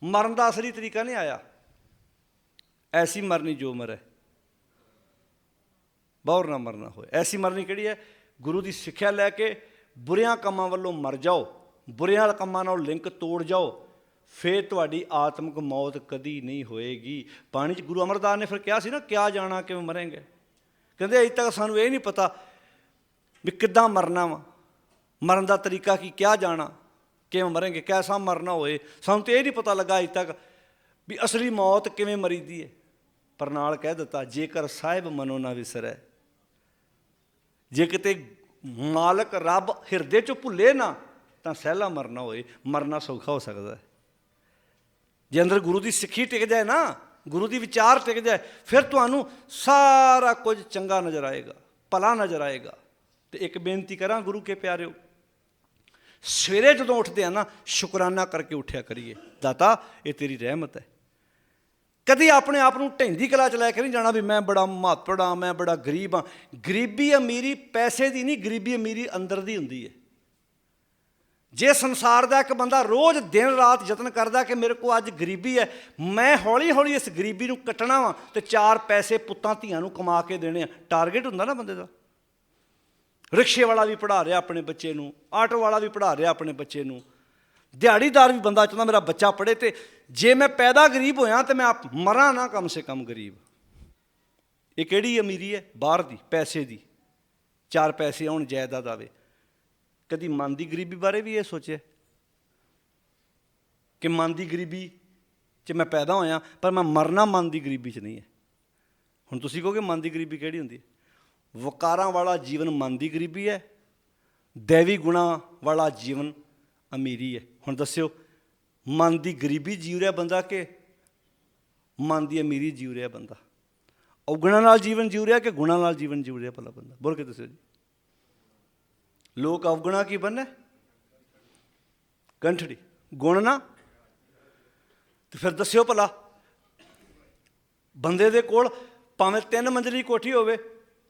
ਮਰਨ ਦਾ ਅਸਲੀ ਤਰੀਕਾ ਨਹੀਂ ਆਇਆ। ਐਸੀ ਮਰਨੀ ਜੋ ਮਰੇ। ਬੌਰ ਨਾ ਮਰਨਾ ਹੋਏ। ਐਸੀ ਮਰਨੀ ਕਿਹੜੀ ਹੈ? ਗੁਰੂ ਦੀ ਸਿੱਖਿਆ ਲੈ ਕੇ ਬੁਰਿਆਂ ਕੰਮਾਂ ਵੱਲੋਂ ਮਰ ਜਾਓ। ਬੁਰਿਆਂ ਕੰਮਾਂ ਨਾਲ ਲਿੰਕ ਤੋੜ ਜਾਓ। ਫੇਰ ਤੁਹਾਡੀ ਆਤਮਿਕ ਮੌਤ ਕਦੀ ਨਹੀਂ ਹੋਏਗੀ। ਪਾਣੀ 'ਚ ਗੁਰੂ ਅਮਰਦਾਸ ਨੇ ਫਿਰ ਕਿਹਾ ਸੀ ਨਾ, ਕਿਆ ਜਾਣਾ, ਕਿਵੇਂ ਮਰਾਂਗੇ? ਕਹਿੰਦੇ ਅਜੇ ਤੱਕ ਸਾਨੂੰ ਇਹ ਨਹੀਂ ਪਤਾ ਵੀ ਕਿੱਦਾਂ ਮਰਨਾ ਵਾ। ਮਰਨ ਦਾ ਤਰੀਕਾ ਕੀ, ਕਿਆ ਜਾਣਾ? ਕਿਵੇਂ ਮਰਾਂਗੇ ਕੈਸਾ ਮਰਨਾ ਹੋਏ? ਸਾਨੂੰ ਤੇ ਇਹ ਨਹੀਂ ਪਤਾ ਲੱਗਾ ਅਜੇ ਤੱਕ ਵੀ ਅਸਲੀ ਮੌਤ ਕਿਵੇਂ ਮਰੀਦੀ ਹੈ ਪਰ ਨਾਲ ਕਹਿ ਦਿੱਤਾ, ਜੇਕਰ ਸਾਹਿਬ ਮਨੋ ਨਾ ਵਿਸਰੈ, ਜੇ ਕਿਤੇ ਮਾਲਕ ਰੱਬ ਹਿਰਦੇ ਚੋਂ ਭੁੱਲੇ ਨਾ, ਤਾਂ ਸਹਿਲਾ ਮਰਨਾ ਹੋਏ, ਮਰਨਾ ਸੌਖਾ ਹੋ ਸਕਦਾ ਹੈ। ਜੇ ਅੰਦਰ ਗੁਰੂ ਦੀ ਸਿੱਖੀ ਟਿਕ ਜਾਏ ਨਾ, ਗੁਰੂ ਦੀ ਵਿਚਾਰ ਟਿਕ ਜਾਏ, ਫਿਰ ਤੁਹਾਨੂੰ ਸਾਰਾ ਕੁਝ ਚੰਗਾ ਨਜ਼ਰ ਆਏਗਾ, ਭਲਾ ਨਜ਼ਰ ਆਏਗਾ। ਤੇ ਇੱਕ ਬੇਨਤੀ ਕਰਾਂ ਗੁਰੂ ਕੇ ਪਿਆਰਿਓ ਸਵੇਰੇ ਜਦੋਂ ਉੱਠਦੇ ਆ ਨਾ, ਸ਼ੁਕਰਾਨਾ ਕਰਕੇ ਉੱਠਿਆ ਕਰੀਏ। ਦਾਤਾ, ਇਹ ਤੇਰੀ ਰਹਿਮਤ ਹੈ। ਕਦੀ ਆਪਣੇ ਆਪ ਨੂੰ ਢੈਂਦੀ ਕਲਾ ਚ ਲੈ ਕੇ ਨਹੀਂ ਜਾਣਾ ਵੀ ਮੈਂ ਬੜਾ ਮਹੱਤਵੜਾ ਮੈਂ ਬੜਾ ਗਰੀਬ ਆ। ਗਰੀਬੀ ਅਮੀਰੀ ਪੈਸੇ ਦੀ ਨਹੀਂ, ਗਰੀਬੀ ਅਮੀਰੀ ਅੰਦਰ ਦੀ ਹੁੰਦੀ ਹੈ। ਜੇ ਸੰਸਾਰ ਦਾ ਇੱਕ ਬੰਦਾ ਰੋਜ਼ ਦਿਨ ਰਾਤ ਯਤਨ ਕਰਦਾ ਕਿ ਮੇਰੇ ਕੋਲ ਅੱਜ ਗਰੀਬੀ ਹੈ, ਮੈਂ ਹੌਲੀ ਹੌਲੀ ਇਸ ਗਰੀਬੀ ਨੂੰ ਕੱਟਣਾ ਵਾ ਤੇ ਚਾਰ ਪੈਸੇ ਪੁੱਤਾਂ ਧੀਆਂ ਨੂੰ ਕਮਾ ਕੇ ਦੇਣੇ ਆ। ਟਾਰਗੇਟ ਹੁੰਦਾ ਨਾ ਬੰਦੇ ਦਾ। ਰਿਕਸ਼ੇ ਵਾਲਾ ਵੀ ਪੜ੍ਹਾ ਰਿਹਾ ਆਪਣੇ ਬੱਚੇ ਨੂੰ, ਆਟੋ ਵਾਲਾ ਵੀ ਪੜ੍ਹਾ ਰਿਹਾ ਆਪਣੇ ਬੱਚੇ ਨੂੰ। ਦਿਹਾੜੀਦਾਰ ਵੀ ਬੰਦਾ ਚਾਹੁੰਦਾ ਮੇਰਾ ਬੱਚਾ ਪੜ੍ਹੇ ਤੇ ਜੇ ਮੈਂ ਪੈਦਾ ਗਰੀਬ ਹੋਇਆ ਤੇ ਮੈਂ ਆਪ ਮਰਾਂ ਨਾ ਕਮ ਸੇ ਕਮ ਗਰੀਬ। ਇਹ ਕਿਹੜੀ ਅਮੀਰੀ ਹੈ? ਬਾਹਰ ਦੀ, ਪੈਸੇ ਦੀ। ਚਾਰ ਪੈਸੇ ਆਉਣ, ਜਾਇਦਾਦ ਆਵੇ। ਕਦੀ ਮਨ ਦੀ ਗਰੀਬੀ ਬਾਰੇ ਵੀ ਇਹ ਸੋਚਿਆ? ਕਿ ਮਨ ਦੀ ਗਰੀਬੀ 'ਚ ਮੈਂ ਪੈਦਾ ਹੋਇਆ, ਪਰ ਮੈਂ ਮਰਨਾ ਮਨ ਦੀ ਗਰੀਬੀ 'ਚ ਨਹੀਂ ਹੈ। ਹੁਣ ਤੁਸੀਂ ਕਹੋਗੇ ਮਨ ਦੀ ਗਰੀਬੀ ਕਿਹੜੀ ਹੁੰਦੀ ਹੈ? ਵਕਾਰਾਂ ਵਾਲਾ ਜੀਵਨ ਮਨ ਦੀ ਗਰੀਬੀ ਹੈ, ਦੇਵੀ ਗੁਣਾ ਵਾਲਾ ਜੀਵਨ ਅਮੀਰੀ ਹੈ। ਹੁਣ ਦੱਸਿਓ, ਮਨ ਦੀ ਗਰੀਬੀ ਜੀਵ ਰਿਹਾ ਬੰਦਾ ਕਿ ਮਨ ਦੀ ਅਮੀਰੀ ਜੀਵ ਰਿਹਾ ਬੰਦਾ? ਔਗਣਾ ਨਾਲ ਜੀਵਨ ਜੀਵ ਰਿਹਾ ਕਿ ਗੁਣਾ ਨਾਲ ਜੀਵਨ ਜੀਵ ਰਿਹਾ ਭਲਾ ਬੰਦਾ? ਬੋਲ ਕੇ ਦੱਸਿਓ ਜੀ। ਲੋਕ ਅਵਗੁਣਾ ਕੀ ਬੰਨੇ ਕੰਠੜੀ। ਗੁਣ ਨਾ। ਤੇ ਫਿਰ ਦੱਸਿਓ ਭਲਾ, ਬੰਦੇ ਦੇ ਕੋਲ ਭਾਵੇਂ ਤਿੰਨ ਮੰਜ਼ਲੀ ਕੋਠੀ ਹੋਵੇ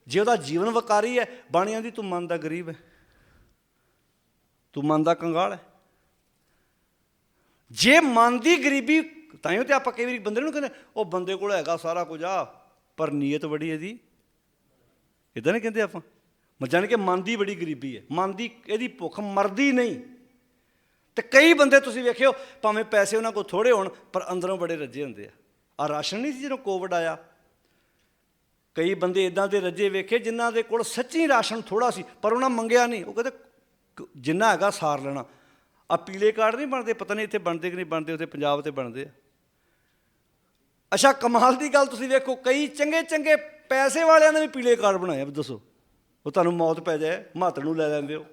ਜੇ ਉਹਦਾ ਜੀਵਨ ਵਕਾਰੀ ਹੈ ਬਾਣੀ ਦੀ ਤੂੰ ਮਨ ਦਾ ਗਰੀਬ ਹੈ। ਤੂੰ ਮਨ ਦਾ ਕੰਗਾਲ ਹੈ। ਜੇ ਮਨ ਦੀ ਗਰੀਬੀ, ਤਾਂ ਹੀ ਤੇ ਆਪਾਂ ਕਈ ਵਾਰੀ ਬੰਦੇ ਨੂੰ ਕਹਿੰਦੇ ਉਹ ਬੰਦੇ ਕੋਲ ਹੈਗਾ ਸਾਰਾ ਕੁਝ, ਆ, ਪਰ ਨੀਅਤ ਬੜੀ ਇਹਦੀ। ਇਦਾਂ ਨਹੀਂ ਕਹਿੰਦੇ ਆਪਾਂ। ਮੈਂ ਕਿ ਮਨ ਦੀ ਬੜੀ ਗਰੀਬੀ ਹੈ। ਮਨ ਦੀ ਇਹਦੀ ਭੁੱਖ ਮਰਦੀ ਨਹੀਂ। ਤੇ ਕਈ ਬੰਦੇ ਤੁਸੀਂ ਵੇਖਿਓ, ਭਾਵੇਂ ਪੈਸੇ ਉਹਨਾਂ ਕੋਲ ਥੋੜੇ ਹੋਣ, ਪਰ ਅੰਦਰੋਂ ਬੜੇ ਰੱਜੇ ਹੁੰਦੇ ਆ। ਆ ਰਾਸ਼ਨ ਨਹੀਂ ਸੀ ਜਦੋਂ ਕੋਵਿਡ ਆਇਆ? ਕਈ ਬੰਦੇ ਇਦਾਂ ਦੇ ਰੱਜੇ ਵੇਖੇ ਜਿਨ੍ਹਾਂ ਦੇ ਕੋਲ ਸੱਚੀ ਰਾਸ਼ਨ ਥੋੜਾ ਸੀ, ਪਰ ਉਹਨਾਂ ਮੰਗਿਆ ਨਹੀਂ। ਉਹ ਕਹਿੰਦੇ ਜਿੰਨਾ ਹੈਗਾ ਸਾਰ ਲੈਣਾ। ਆ ਪੀਲੇ ਕਾਰਡ ਨਹੀਂ ਬਣਦੇ, ਪਤਾ ਨਹੀਂ ਇੱਥੇ ਬਣਦੇ ਕਿ ਨਹੀਂ ਬਣਦੇ, ਉੱਥੇ ਪੰਜਾਬ ਤੇ ਬਣਦੇ ਆ। ਅੱਛਾ, ਕਮਾਲ ਦੀ ਗੱਲ ਤੁਸੀਂ ਵੇਖੋ, ਕਈ ਚੰਗੇ ਚੰਗੇ ਪੈਸੇ ਵਾਲਿਆਂ ਨੇ ਵੀ ਪੀਲੇ ਕਾਰਡ ਬਣਾਏ ਵੀ ਦੱਸੋ। ਉਹ ਤੁਹਾਨੂੰ ਮੌਤ ਪੈ ਜਾਏ, ਮਾਤੜ ਨੂੰ ਲੈ ਲੈਂਦੇ ਹੋ।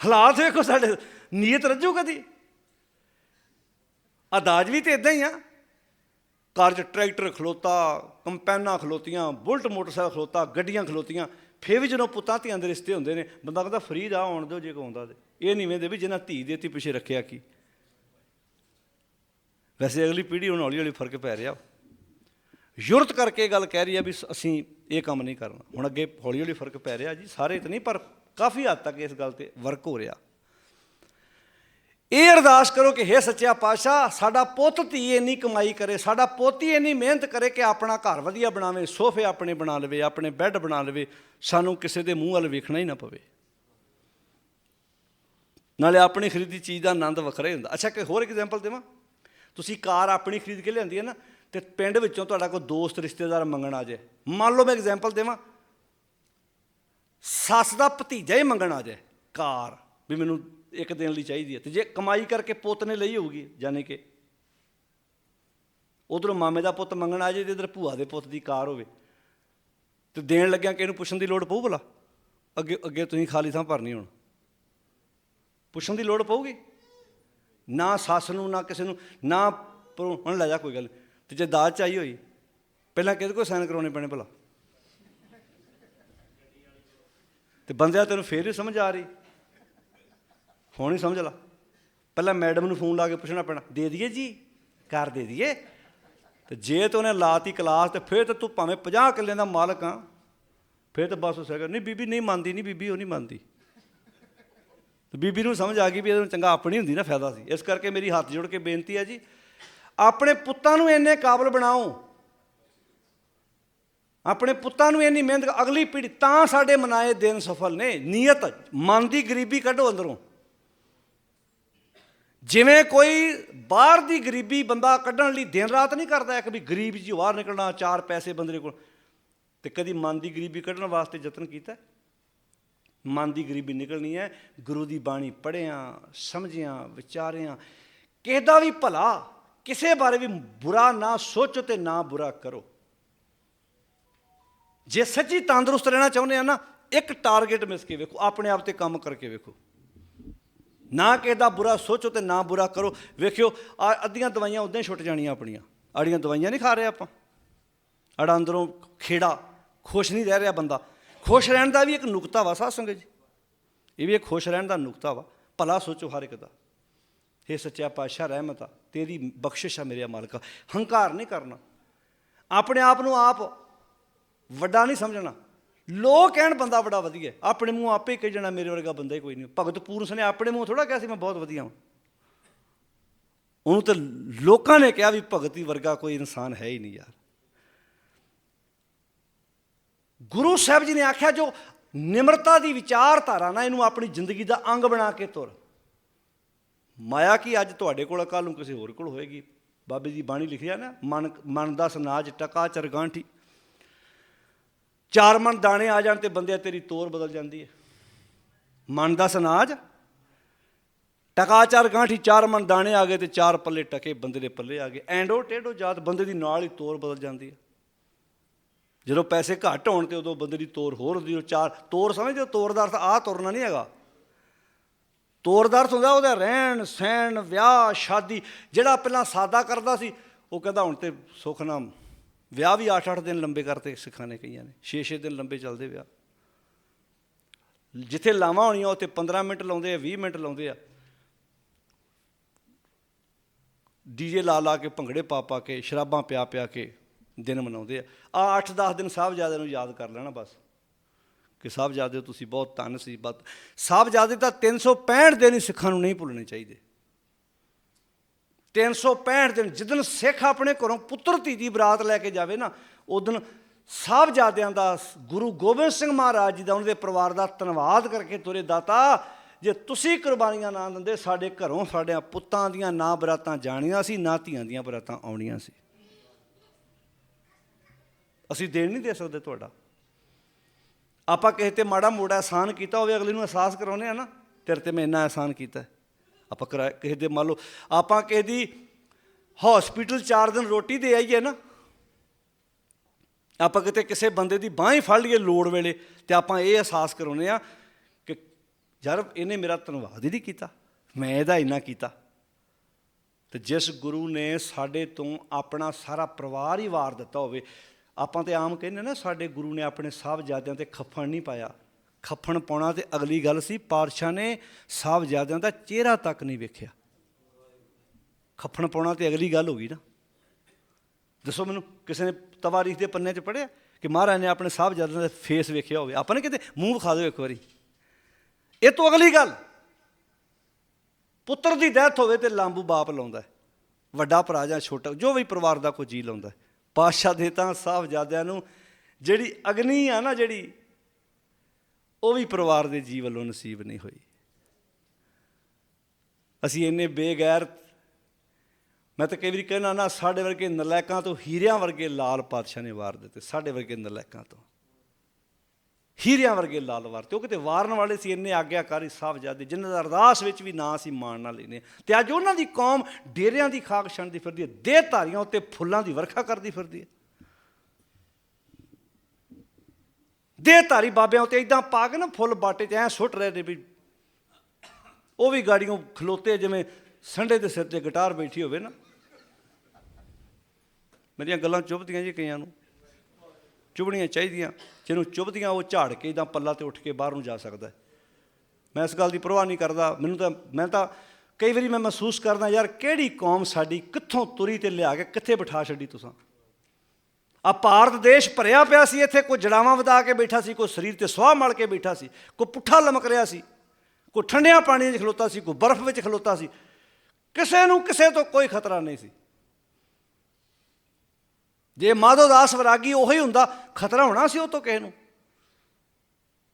ਹਾਲਾਤ ਵੇਖੋ ਸਾਡੇ, ਨੀਅਤ ਰੱਜੂ ਕਦੀ? ਆ ਦਾਜ ਵੀ ਤੇ ਇਦਾਂ ਹੀ ਆ। ਘਰ 'ਚ ਟਰੈਕਟਰ ਖਲੋਤਾ, ਕੰਪੈਨਾਂ ਖਲੋਤੀਆਂ, ਬੁਲਟ ਮੋਟਰਸਾਈਕਲ ਖਲੋਤਾ, ਗੱਡੀਆਂ ਖਲੋਤੀਆਂ, ਫੇਰ ਵੀ ਜਦੋਂ ਪੁੱਤਾਂ ਧੀਆਂ ਦੇ ਰਿਸ਼ਤੇ ਹੁੰਦੇ ਨੇ, ਬੰਦਾ ਕਹਿੰਦਾ ਫਰੀ ਦਾ ਆਉਣ ਦਿਓ ਜੇ ਕੋ ਆਉਂਦਾ ਤੇ। ਇਹ ਨਹੀਂ ਵੇਂਦੇ ਵੀ ਜਿਹਨਾਂ ਧੀ ਦੇਤੀ ਪਿੱਛੇ ਰੱਖਿਆ ਕੀ। ਵੈਸੇ ਅਗਲੀ ਪੀੜ੍ਹੀ ਹੁਣ ਹੌਲੀ ਹੌਲੀ ਫ਼ਰਕ ਪੈ ਰਿਹਾ। ਯੁਰਤ ਕਰਕੇ ਇਹ ਗੱਲ ਕਹਿ ਰਹੀ ਆ ਵੀ ਅਸੀਂ ਇਹ ਕੰਮ ਨਹੀਂ ਕਰਨਾ। ਹੁਣ ਅੱਗੇ ਹੌਲੀ ਹੌਲੀ ਫ਼ਰਕ ਪੈ ਰਿਹਾ ਜੀ, ਸਾਰੇ ਤਾਂ ਨਹੀਂ, ਪਰ ਕਾਫੀ ਹੱਦ ਤੱਕ ਇਸ ਗੱਲ ਤੇ ਵਰਕ ਹੋ ਰਿਹਾ। ਇਹ ਅਰਦਾਸ ਕਰੋ ਕਿ हे ਸੱਚਿਆ ਪਾਤਸ਼ਾਹ, ਸਾਡਾ ਪੁੱਤ ਧੀ ਇੰਨੀ ਕਮਾਈ ਕਰੇ, ਸਾਡਾ ਪੋਤੀ ਇੰਨੀ ਮਿਹਨਤ ਕਰੇ ਕਿ ਆਪਣਾ ਘਰ ਵਧੀਆ ਬਣਾਵੇ, ਸੋਫੇ ਆਪਣੇ ਬਣਾ ਲਵੇ, ਆਪਣੇ ਬੈੱਡ ਬਣਾ ਲਵੇ, ਸਾਨੂੰ ਕਿਸੇ ਦੇ ਮੂੰਹ ਵੱਲ ਵੇਖਣਾ ਹੀ ਨਾ ਪਵੇ। ਨਾਲੇ ਆਪਣੀ ਖਰੀਦੀ ਚੀਜ਼ ਦਾ ਆਨੰਦ ਵੱਖਰਾ ਹੀ ਹੁੰਦਾ। ਅੱਛਾ ਕਿ ਹੋਰ ਐਗਜ਼ਾਮਪਲ ਦੇਵਾਂ? ਤੁਸੀਂ ਕਾਰ ਆਪਣੀ ਖਰੀਦ ਕੇ ਲਿਆਂਦੀ ਹੈ ਨਾ, ਤੇ ਪਿੰਡ ਵਿੱਚੋਂ ਤੁਹਾਡਾ ਕੋਈ ਦੋਸਤ, ਰਿਸ਼ਤੇਦਾਰ ਮੰਗਣ ਆ ਜਾਏ। ਮੰਨ ਲਓ ਮੈਂ ਐਗਜ਼ਾਮਪਲ ਦੇਵਾਂ। ਸੱਸ ਦਾ ਭਤੀਜਾ ਹੀ ਮੰਗਣ ਆ ਜਾਏ ਕਾਰ, ਵੀ ਮੈਨੂੰ ਇੱਕ ਦਿਨ ਲਈ ਚਾਹੀਦੀ ਹੈ। ਤੇ ਜੇ ਕਮਾਈ ਕਰਕੇ ਪੁੱਤ ਨੇ ਲਈ ਹੋਊਗੀ ਜਾਨੇ ਕਿ ਉਧਰੋਂ ਮਾਮੇ ਦਾ ਪੁੱਤ ਮੰਗਣ ਆ ਜਾਏ ਤੇ ਇਧਰ ਭੂਆ ਦੇ ਪੁੱਤ ਦੀ ਕਾਰ ਹੋਵੇ। ਤੇ ਦੇਣ ਲੱਗਿਆ ਕਿ ਇਹਨੂੰ ਪੁੱਛਣ ਦੀ ਲੋੜ ਪਊ ਭਲਾ? ਅੱਗੇ ਅੱਗੇ ਤੁਸੀਂ ਖਾਲੀ ਥਾਂ ਭਰਨੀ ਹੁਣ। ਪੁੱਛਣ ਦੀ ਲੋੜ ਪਊਗੀ? ਨਾ ਸੱਸ ਨੂੰ, ਨਾ ਕਿਸੇ ਨੂੰ, ਨਾ ਪਰ ਹੁਣ ਲੈ ਜਾ ਕੋਈ ਗੱਲ। ਨੀ। ਤੇ ਜੇ ਦਾਜ ਚਾਹੀ ਹੋਈ, ਪਹਿਲਾਂ ਕਿਹਦੇ ਕੋਲ ਸਾਈਨ ਕਰਾਉਣੇ ਪੈਣੇ ਭਲਾ? ਤੇ ਬੰਦਿਆ ਤੈਨੂੰ ਫੇਰ ਹੀ ਸਮਝ ਆ ਰਹੀ। ਹੁਣ ਹੀ ਸਮਝ ਲਾ। ਪਹਿਲਾਂ ਮੈਡਮ ਨੂੰ ਫੋਨ ਲਾ ਕੇ ਪੁੱਛਣਾ ਪੈਣਾ, ਦੇ ਦਈਏ ਜੀ? ਕਰ ਦੇ ਦਈਏ? ਤੇ ਜੇ ਤੇ ਉਹਨੇ ਲਾਤੀ ਕਲਾਸ ਤੇ ਫਿਰ ਤੇ ਤੂੰ ਭਾਵੇਂ 50 ਕਿੱਲੇ ਦਾ ਮਾਲਕ ਆ। ਫਿਰ ਤਾਂ ਬਸ ਉਸੇ ਕਰ ਨਹੀਂ ਬੀਬੀ ਨਹੀਂ ਮੰਨਦੀ, ਨਹੀਂ ਬੀਬੀ ਉਹ ਨਹੀਂ ਮੰਨਦੀ। ਤੇ ਬੀਬੀ ਨੂੰ ਸਮਝ ਆ ਗਈ ਵੀ ਇਹਨੂੰ ਚੰਗਾ ਆਪਣੀ ਹੁੰਦੀ ਨਾ ਫਾਇਦਾ ਸੀ। ਇਸ ਕਰਕੇ ਮੇਰੀ ਹੱਥ ਜੋੜ ਕੇ ਬੇਨਤੀ ਹੈ ਜੀ, ਆਪਣੇ ਪੁੱਤਾਂ ਨੂੰ ਇੰਨੇ ਕਾਬਲ ਬਣਾਓ। ਆਪਣੇ ਪੁੱਤਾਂ ਨੂੰ ਇੰਨੀ ਮਿਹਨਤ ਅਗਲੀ ਪੀੜ੍ਹੀ ਤਾਂ ਸਾਡੇ ਮਨਾਏ ਦਿਨ ਸਫਲ ਨੇ। ਨੀਅਤ, ਮਨ ਦੀ ਗਰੀਬੀ ਕੱਢੋ ਅੰਦਰੋਂ। ਜਿਵੇਂ ਕੋਈ ਬਾਹਰ ਦੀ ਗਰੀਬੀ ਬੰਦਾ ਕੱਢਣ ਲਈ ਦਿਨ ਰਾਤ ਨਹੀਂ ਕਰਦਾ ਇੱਕ ਵੀ ਗਰੀਬ ਜੀ ਬਾਹਰ ਨਿਕਲਣਾ, ਚਾਰ ਪੈਸੇ ਬੰਦੇ ਕੋਲ। ਤੇ ਕਦੀ ਮਨ ਦੀ ਗਰੀਬੀ ਕੱਢਣ ਵਾਸਤੇ ਯਤਨ ਕੀਤਾ? ਮਨ ਦੀ ਗਰੀਬੀ ਨਿਕਲਣੀ ਹੈ, ਗੁਰੂ ਦੀ ਬਾਣੀ ਪੜ੍ਹਿਆ, ਸਮਝਿਆ, ਵਿਚਾਰਿਆ। ਕਿਸੇ ਦਾ ਵੀ ਭਲਾ, ਕਿਸੇ ਬਾਰੇ ਵੀ ਬੁਰਾ ਨਾ ਸੋਚੋ ਤੇ ਨਾ ਬੁਰਾ ਕਰੋ। ਜੇ ਸੱਚੀ ਤੰਦਰੁਸਤ ਰਹਿਣਾ ਚਾਹੁੰਦੇ ਆ ਨਾ, ਇੱਕ ਟਾਰਗੇਟ ਮਿਸ ਕੇ ਵੇਖੋ, ਆਪਣੇ ਆਪ ਤੇ ਕੰਮ ਕਰਕੇ ਵੇਖੋ। ਨਾ ਕਿਸੇ ਦਾ ਬੁਰਾ ਸੋਚੋ ਤੇ ਨਾ ਬੁਰਾ ਕਰੋ। ਵੇਖਿਓ, ਆ ਅੱਧੀਆਂ ਦਵਾਈਆਂ ਉਦਾਂ ਹੀ ਛੁੱਟ ਜਾਣੀਆਂ ਆਪਣੀਆਂ। ਆੜੀਆਂ ਦਵਾਈਆਂ ਨਹੀਂ ਖਾ ਰਹੇ ਆਪਾਂ। ਅੜਾ ਅੰਦਰੋਂ ਖੇੜਾ, ਖੁਸ਼ ਨਹੀਂ ਰਹਿ ਰਿਹਾ ਬੰਦਾ। ਖੁਸ਼ ਰਹਿਣ ਦਾ ਵੀ ਇੱਕ ਨੁਕਤਾ ਵਾ ਸਾਧ ਸੰਗਤ ਜੀ। ਇਹ ਵੀ ਇੱਕ ਖੁਸ਼ ਰਹਿਣ ਦਾ ਨੁਕਤਾ ਵਾ। ਭਲਾ ਸੋਚੋ ਹਰ ਇੱਕ ਦਾ। हे ਸੱਚਾ ਪਾਤਸ਼ਾਹ, ਰਹਿਮਤ ਆ। ਤੇਰੀ ਬਖਸ਼ਿਸ਼ ਆ ਮੇਰੇ ਮਾਲਕਾ। ਹੰਕਾਰ ਨਹੀਂ ਕਰਨਾ। ਆਪਣੇ ਆਪ ਨੂੰ ਆਪ ਵੱਡਾ ਨਹੀਂ ਸਮਝਣਾ। ਲੋਕ ਕਹਿਣ ਬੰਦਾ ਬੜਾ ਵਧੀਆ ਆਪਣੇ ਮੂੰਹ ਆਪੇ ਕਹੀ ਜਾਣਾ, ਮੇਰੇ ਵਰਗਾ ਬੰਦਾ ਹੀ ਕੋਈ ਨਹੀਂ। ਭਗਤ ਪੂਰਨ ਨੇ ਆਪਣੇ ਮੂੰਹ ਥੋੜਾ ਕਿਹਾ ਸੀ, ਮੈਂ ਬਹੁਤ ਵਧੀਆ ਹਾਂ ਉਹਨੂੰ ਤਾਂ ਲੋਕਾਂ ਨੇ ਕਿਹਾ ਵੀ ਭਗਤੀ ਵਰਗਾ ਕੋਈ ਇਨਸਾਨ ਹੈ ਹੀ ਨਹੀਂ ਯਾਰ। ਗੁਰੂ ਸਾਹਿਬ ਜੀ ਨੇ ਆਖਿਆ, ਜੋ ਨਿਮਰਤਾ ਦੀ ਵਿਚਾਰਧਾਰਾ ਨਾ, ਇਹਨੂੰ ਆਪਣੀ ਜ਼ਿੰਦਗੀ ਦਾ ਅੰਗ ਬਣਾ ਕੇ ਤੁਰ। ਮਾਇਆ ਕੀ ਅੱਜ ਤੁਹਾਡੇ ਕੋਲ ਕੱਲ ਨੂੰ ਕਿਸੇ ਹੋਰ ਕੋਲ ਹੋਏਗੀ? ਬਾਬੇ ਦੀ ਬਾਣੀ ਲਿਖਿਆ ਨਾ, ਮਨ ਮਨ ਦਾ ਸਨਾਜ ਟਕਾ ਚਰਗਾਂਠੀ। ਚਾਰ ਮਨ ਦਾਣੇ ਆ ਜਾਣ ਤੇ ਬੰਦਿਆ ਤੇਰੀ ਤੋਰ ਬਦਲ ਜਾਂਦੀ ਹੈ। ਮਨ ਦਾ ਸਨਾਜ, ਟਕਾ ਚਾਰ ਗਾਂਠੀ, ਚਾਰ ਮਨ ਦਾਣੇ ਆ ਗਏ ਤੇ ਚਾਰ ਪੱਲੇ ਟਕੇ ਬੰਦੇ ਦੇ ਪੱਲੇ ਆ ਗਏ। ਐਂਡੋ ਟੇਡੋ ਜਾਤ ਬੰਦੇ ਦੀ ਨਾਲ ਹੀ ਤੋਰ ਬਦਲ ਜਾਂਦੀ ਹੈ। ਜਦੋਂ ਪੈਸੇ ਘੱਟ ਹੋਣ ਤੇ ਉਦੋਂ ਬੰਦੇ ਦੀ ਤੋਰ ਹੋਰ ਹੁੰਦੀ ਉਹ ਚਾਰ ਤੋਰ ਸਮਝਦੇ ਤੋਰ ਦਾ ਅਰਥ ਆ ਤੁਰਨਾ ਨਹੀਂ ਹੈਗਾ। ਤੋਰ ਦਾ ਅਰਥ ਹੁੰਦਾ ਉਹਦਾ ਰਹਿਣ, ਸਹਿਣ, ਵਿਆਹ, ਸ਼ਾਦੀ। ਜਿਹੜਾ ਪਹਿਲਾਂ ਸਾਦਾ ਕਰਦਾ ਸੀ, ਉਹ ਕਹਿੰਦਾ ਹੁਣ ਤੇ ਸੁੱਖ ਨਾਮ ਵਿਆਹ ਵੀ 8-8 ਦਿਨ ਲੰਬੇ ਕਰਤੇ ਸਿੱਖਾਂ ਨੇ ਕਈਆਂ ਨੇ 6-6 ਦਿਨ ਲੰਬੇ ਚੱਲਦੇ ਵਿਆਹ। ਜਿੱਥੇ ਲਾਵਾਂ ਹੋਣੀਆਂ, ਉੱਥੇ 15 ਮਿੰਟ ਲਾਉਂਦੇ ਆ 20 ਮਿੰਟ ਲਾਉਂਦੇ ਆ। ਡੀਜੇ ਲਾ ਲਾ ਕੇ, ਭੰਗੜੇ ਪਾ ਪਾ ਕੇ, ਸ਼ਰਾਬਾਂ ਪਿਆ ਪਿਆ ਕੇ ਦਿਨ ਮਨਾਉਂਦੇ ਆ। ਆ 8-10 ਦਿਨ ਸਾਹਿਬਜ਼ਾਦੇ ਨੂੰ ਯਾਦ ਕਰ ਲੈਣਾ ਬਸ, ਕਿ ਸਾਹਿਬਜ਼ਾਦੇ ਤੁਸੀਂ ਬਹੁਤ ਧੰਨ ਸੀ। ਬਤ ਸਾਹਿਬਜ਼ਾਦੇ ਤਾਂ 365 ਦਿਨ ਹੀ ਸਿੱਖਾਂ ਨੂੰ ਨਹੀਂ ਭੁੱਲਣੇ ਚਾਹੀਦੇ। 365 ਦਿਨ ਜਿੱਦਨ ਸਿੱਖ ਆਪਣੇ ਘਰੋਂ ਪੁੱਤਰ ਧੀ ਦੀ ਬਰਾਤ ਲੈ ਕੇ ਜਾਵੇ ਨਾ ਉਦੋਂ ਸਾਹਿਬਜ਼ਾਦਿਆਂ ਦਾ ਗੁਰੂ ਗੋਬਿੰਦ ਸਿੰਘ ਮਹਾਰਾਜ ਜੀ ਦਾ, ਉਹਨਾਂ ਦੇ ਪਰਿਵਾਰ ਦਾ ਧੰਨਵਾਦ ਕਰਕੇ ਤੁਰੇ ਦਾਤਾ, ਜੇ ਤੁਸੀਂ ਕੁਰਬਾਨੀਆਂ ਨਾ ਦਿੰਦੇ, ਸਾਡੇ ਘਰੋਂ ਸਾਡਿਆਂ ਪੁੱਤਾਂ ਦੀਆਂ ਨਾ ਬਰਾਤਾਂ ਜਾਣੀਆਂ ਸੀ, ਨਾ ਧੀਆਂ ਦੀਆਂ ਬਰਾਤਾਂ ਆਉਣੀਆਂ ਸੀ। ਅਸੀਂ ਦੇਣ ਨਹੀਂ ਦੇ ਸਕਦੇ ਤੁਹਾਡਾ। ਆਪਾਂ ਕਿਸੇ ਤੇ ਮਾੜਾ ਮੋੜਾ ਆਸਾਨ ਕੀਤਾ ਹੋਵੇ, ਅਗਲੇ ਨੂੰ ਅਹਿਸਾਸ ਕਰਾਉਨੇ ਆ ਨਾ, ਤੇਰੇ ਤੇ ਮੈਂ ਇੰਨਾ ਆਸਾਨ ਕੀਤਾ। ਆਪਾਂ ਕਰਾ ਕਿਸੇ ਦੇ ਮੰਨ ਲਓ, ਆਪਾਂ ਕਿਸੇ ਦੀ ਹਸਪੀਟਲ 4 ਦਿਨ ਰੋਟੀ ਦੇ ਆਈਏ ਨਾ, ਆਪਾਂ ਕਿਤੇ ਕਿਸੇ ਬੰਦੇ ਦੀ ਬਾਹ ਹੀ ਫੜ ਲਈਏ ਲੋੜ ਵੇਲੇ, ਤੇ ਆਪਾਂ ਇਹ ਅਹਿਸਾਸ ਕਰਾਉਨੇ ਆ ਕਿ ਯਾਰ ਇਹਨੇ ਮੇਰਾ ਧੰਨਵਾਦ ਹੀ ਨਹੀਂ ਕੀਤਾ, ਮੈਂ ਇਹਦਾ ਇੰਨਾ ਕੀਤਾ। ਤੇ ਜਿਸ ਗੁਰੂ ਨੇ ਸਾਡੇ ਤੋਂ ਆਪਣਾ ਸਾਰਾ ਪਰਿਵਾਰ ਹੀ ਵਾਰ ਦਿੱਤਾ ਹੋਵੇ, ਆਪਾਂ ਤੇ ਆਮ ਕਹਿੰਦੇ ਨਾ, ਸਾਡੇ ਗੁਰੂ ਨੇ ਆਪਣੇ ਸਾਹਿਬਜ਼ਾਦਿਆਂ ਤੇ ਖੱਫਣ ਨਹੀਂ ਪਾਇਆ। ਖੱਫਣ ਪਾਉਣਾ ਤੇ ਅਗਲੀ ਗੱਲ ਸੀ, ਪਾਤਸ਼ਾਹ ਨੇ ਸਾਹਿਬਜ਼ਾਦਿਆਂ ਦਾ ਚਿਹਰਾ ਤੱਕ ਨਹੀਂ ਵੇਖਿਆ। ਖੱਫਣ ਪਾਉਣਾ ਤੇ ਅਗਲੀ ਗੱਲ ਹੋ ਗਈ ਨਾ। ਦੱਸੋ ਮੈਨੂੰ, ਕਿਸੇ ਨੇ ਤਵਾਰੀਖ ਦੇ ਪੰਨੇ 'ਚ ਪੜਿਆ ਕਿ ਮਹਾਰਾਜ ਨੇ ਆਪਣੇ ਸਾਹਿਬਜ਼ਾਦਿਆਂ ਦਾ ਫੇਸ ਵੇਖਿਆ ਹੋਵੇ? ਆਪਾਂ ਨੇ ਕਿਤੇ, ਮੂੰਹ ਵਿਖਾ ਦਿਓ ਇੱਕ ਵਾਰੀ। ਇਹ ਤੋਂ ਅਗਲੀ ਗੱਲ, ਪੁੱਤਰ ਦੀ ਡੈਥ ਹੋਵੇ ਤੇ ਲਾਂਬੂ ਬਾਪ ਲਾਉਂਦਾ ਵੱਡਾ ਭਰਾ ਜਾਂ ਛੋਟਾ, ਜੋ ਵੀ ਪਰਿਵਾਰ ਦਾ ਕੋਈ ਜੀ ਲਾਉਂਦਾ ਹੈ। ਪਾਤਸ਼ਾਹ ਦੇ ਤਾਂ ਸਾਹਿਬਜ਼ਾਦਿਆਂ ਨੂੰ ਜਿਹੜੀ ਅਗਨੀ ਆ ਨਾ, ਜਿਹੜੀ ਉਹ ਵੀ ਪਰਿਵਾਰ ਦੇ ਜੀ ਵੱਲੋਂ ਨਸੀਬ ਨਹੀਂ ਹੋਈ। ਅਸੀਂ ਇੰਨੇ ਬੇਗੈਰ, ਮੈਂ ਤਾਂ ਕਈ ਵਾਰੀ ਕਹਿਣਾ ਨਾ, ਸਾਡੇ ਵਰਗੇ ਨਲਾਇਕਾਂ ਤੋਂ ਹੀਰਿਆਂ ਵਰਗੇ ਲਾਲ ਪਾਤਸ਼ਾਹ ਨੇ ਵਾਰ ਦਿੱਤੇ, ਸਾਡੇ ਵਰਗੇ ਨਲਾਇਕਾਂ ਤੋਂ। ਹੀਰਿਆਂ ਵਰਗੇ ਲਾਲ ਵਾਰਤੇ ਉਹ ਕਿਤੇ ਵਾਰਨ ਵਾਲੇ ਸੀ, ਇੰਨੇ ਆਗਿਆਕਾਰੀ ਸਾਹਿਬਜ਼ਾਦੇ, ਜਿਨ੍ਹਾਂ ਦਾ ਅਰਦਾਸ ਵਿੱਚ ਵੀ ਨਾਂ ਸੀ ਮਾਣ ਨਾਲ ਲੈਨੇ ਤੇ ਅੱਜ ਉਹਨਾਂ ਦੀ ਕੌਮ ਡੇਰਿਆਂ ਦੀ ਖਾਕ ਛਣਦੀ ਫਿਰਦੀ ਹੈ, ਦੇਹ ਧਾਰੀਆਂ ਉੱਤੇ ਫੁੱਲਾਂ ਦੀ ਵਰਖਾ ਕਰਦੀ ਫਿਰਦੀ ਹੈ। ਦੇਹ ਧਾਰੀ ਬਾਬਿਆਂ ਉੱਤੇ ਇਦਾਂ ਪਾ ਕੇ ਨਾ ਫੁੱਲ ਬਾਟੇ 'ਚ ਐ ਸੁੱਟ ਰਹੇ ਨੇ ਵੀ ਉਹ ਵੀ ਗਾੜੀਆਂ ਖਲੋਤੇ ਜਿਵੇਂ ਸੰਡੇ ਦੇ ਸਿਰ ਤੇ ਗਿਟਾਰ ਬੈਠੀ ਹੋਵੇ ਨਾ। ਮੇਰੀਆਂ ਗੱਲਾਂ ਚੁੱਭਦੀਆਂ ਜੀ ਕਈਆਂ ਨੂੰ। ਚੁਭਣੀਆਂ ਚਾਹੀਦੀਆਂ। ਜਿਹਨੂੰ ਚੁੱਭਦੀਆਂ ਉਹ ਝਾੜ ਕੇ ਇਦਾਂ ਪੱਲਾ ਤੇ ਉੱਠ ਕੇ ਬਾਹਰ ਨੂੰ ਜਾ ਸਕਦਾ ਮੈਂ ਇਸ ਗੱਲ ਦੀ ਪਰਵਾਹ ਨਹੀਂ ਕਰਦਾ। ਮੈਨੂੰ ਤਾਂ ਮੈਂ ਤਾਂ ਕਈ ਵਾਰੀ ਮੈਂ ਮਹਿਸੂਸ ਕਰਦਾ, ਯਾਰ ਕਿਹੜੀ ਕੌਮ ਸਾਡੀ ਕਿੱਥੋਂ ਤੁਰੀ ਤੇ ਲਿਆ ਕੇ ਕਿੱਥੇ ਬਿਠਾ ਛੱਡੀ ਤੁਸੀਂ? ਆ ਭਾਰਤ ਦੇਸ਼ ਭਰਿਆ ਪਿਆ ਸੀ, ਇੱਥੇ ਕੋਈ ਜੜਾਵਾਂ ਵਧਾ ਕੇ ਬੈਠਾ ਸੀ, ਕੋਈ ਸਰੀਰ ਤੇ ਸੁਆਹ ਮਲ ਕੇ ਬੈਠਾ ਸੀ, ਕੋਈ ਪੁੱਠਾ ਲਮਕ ਰਿਹਾ ਸੀ, ਕੋਈ ਠੰਡਿਆਂ ਪਾਣੀ 'ਚ ਖਲੋਤਾ ਸੀ, ਕੋਈ ਬਰਫ਼ ਵਿੱਚ ਖਲੋਤਾ ਸੀ, ਕਿਸੇ ਨੂੰ ਕਿਸੇ ਤੋਂ ਕੋਈ ਖਤਰਾ ਨਹੀਂ ਸੀ। ਜੇ ਮਾਧੋ ਦਾਸ ਵਰਾਗੀ ਉਹੀ ਹੁੰਦਾ, ਖਤਰਾ ਹੋਣਾ ਸੀ ਉਹ ਤੋਂ ਕਿਸੇ ਨੂੰ।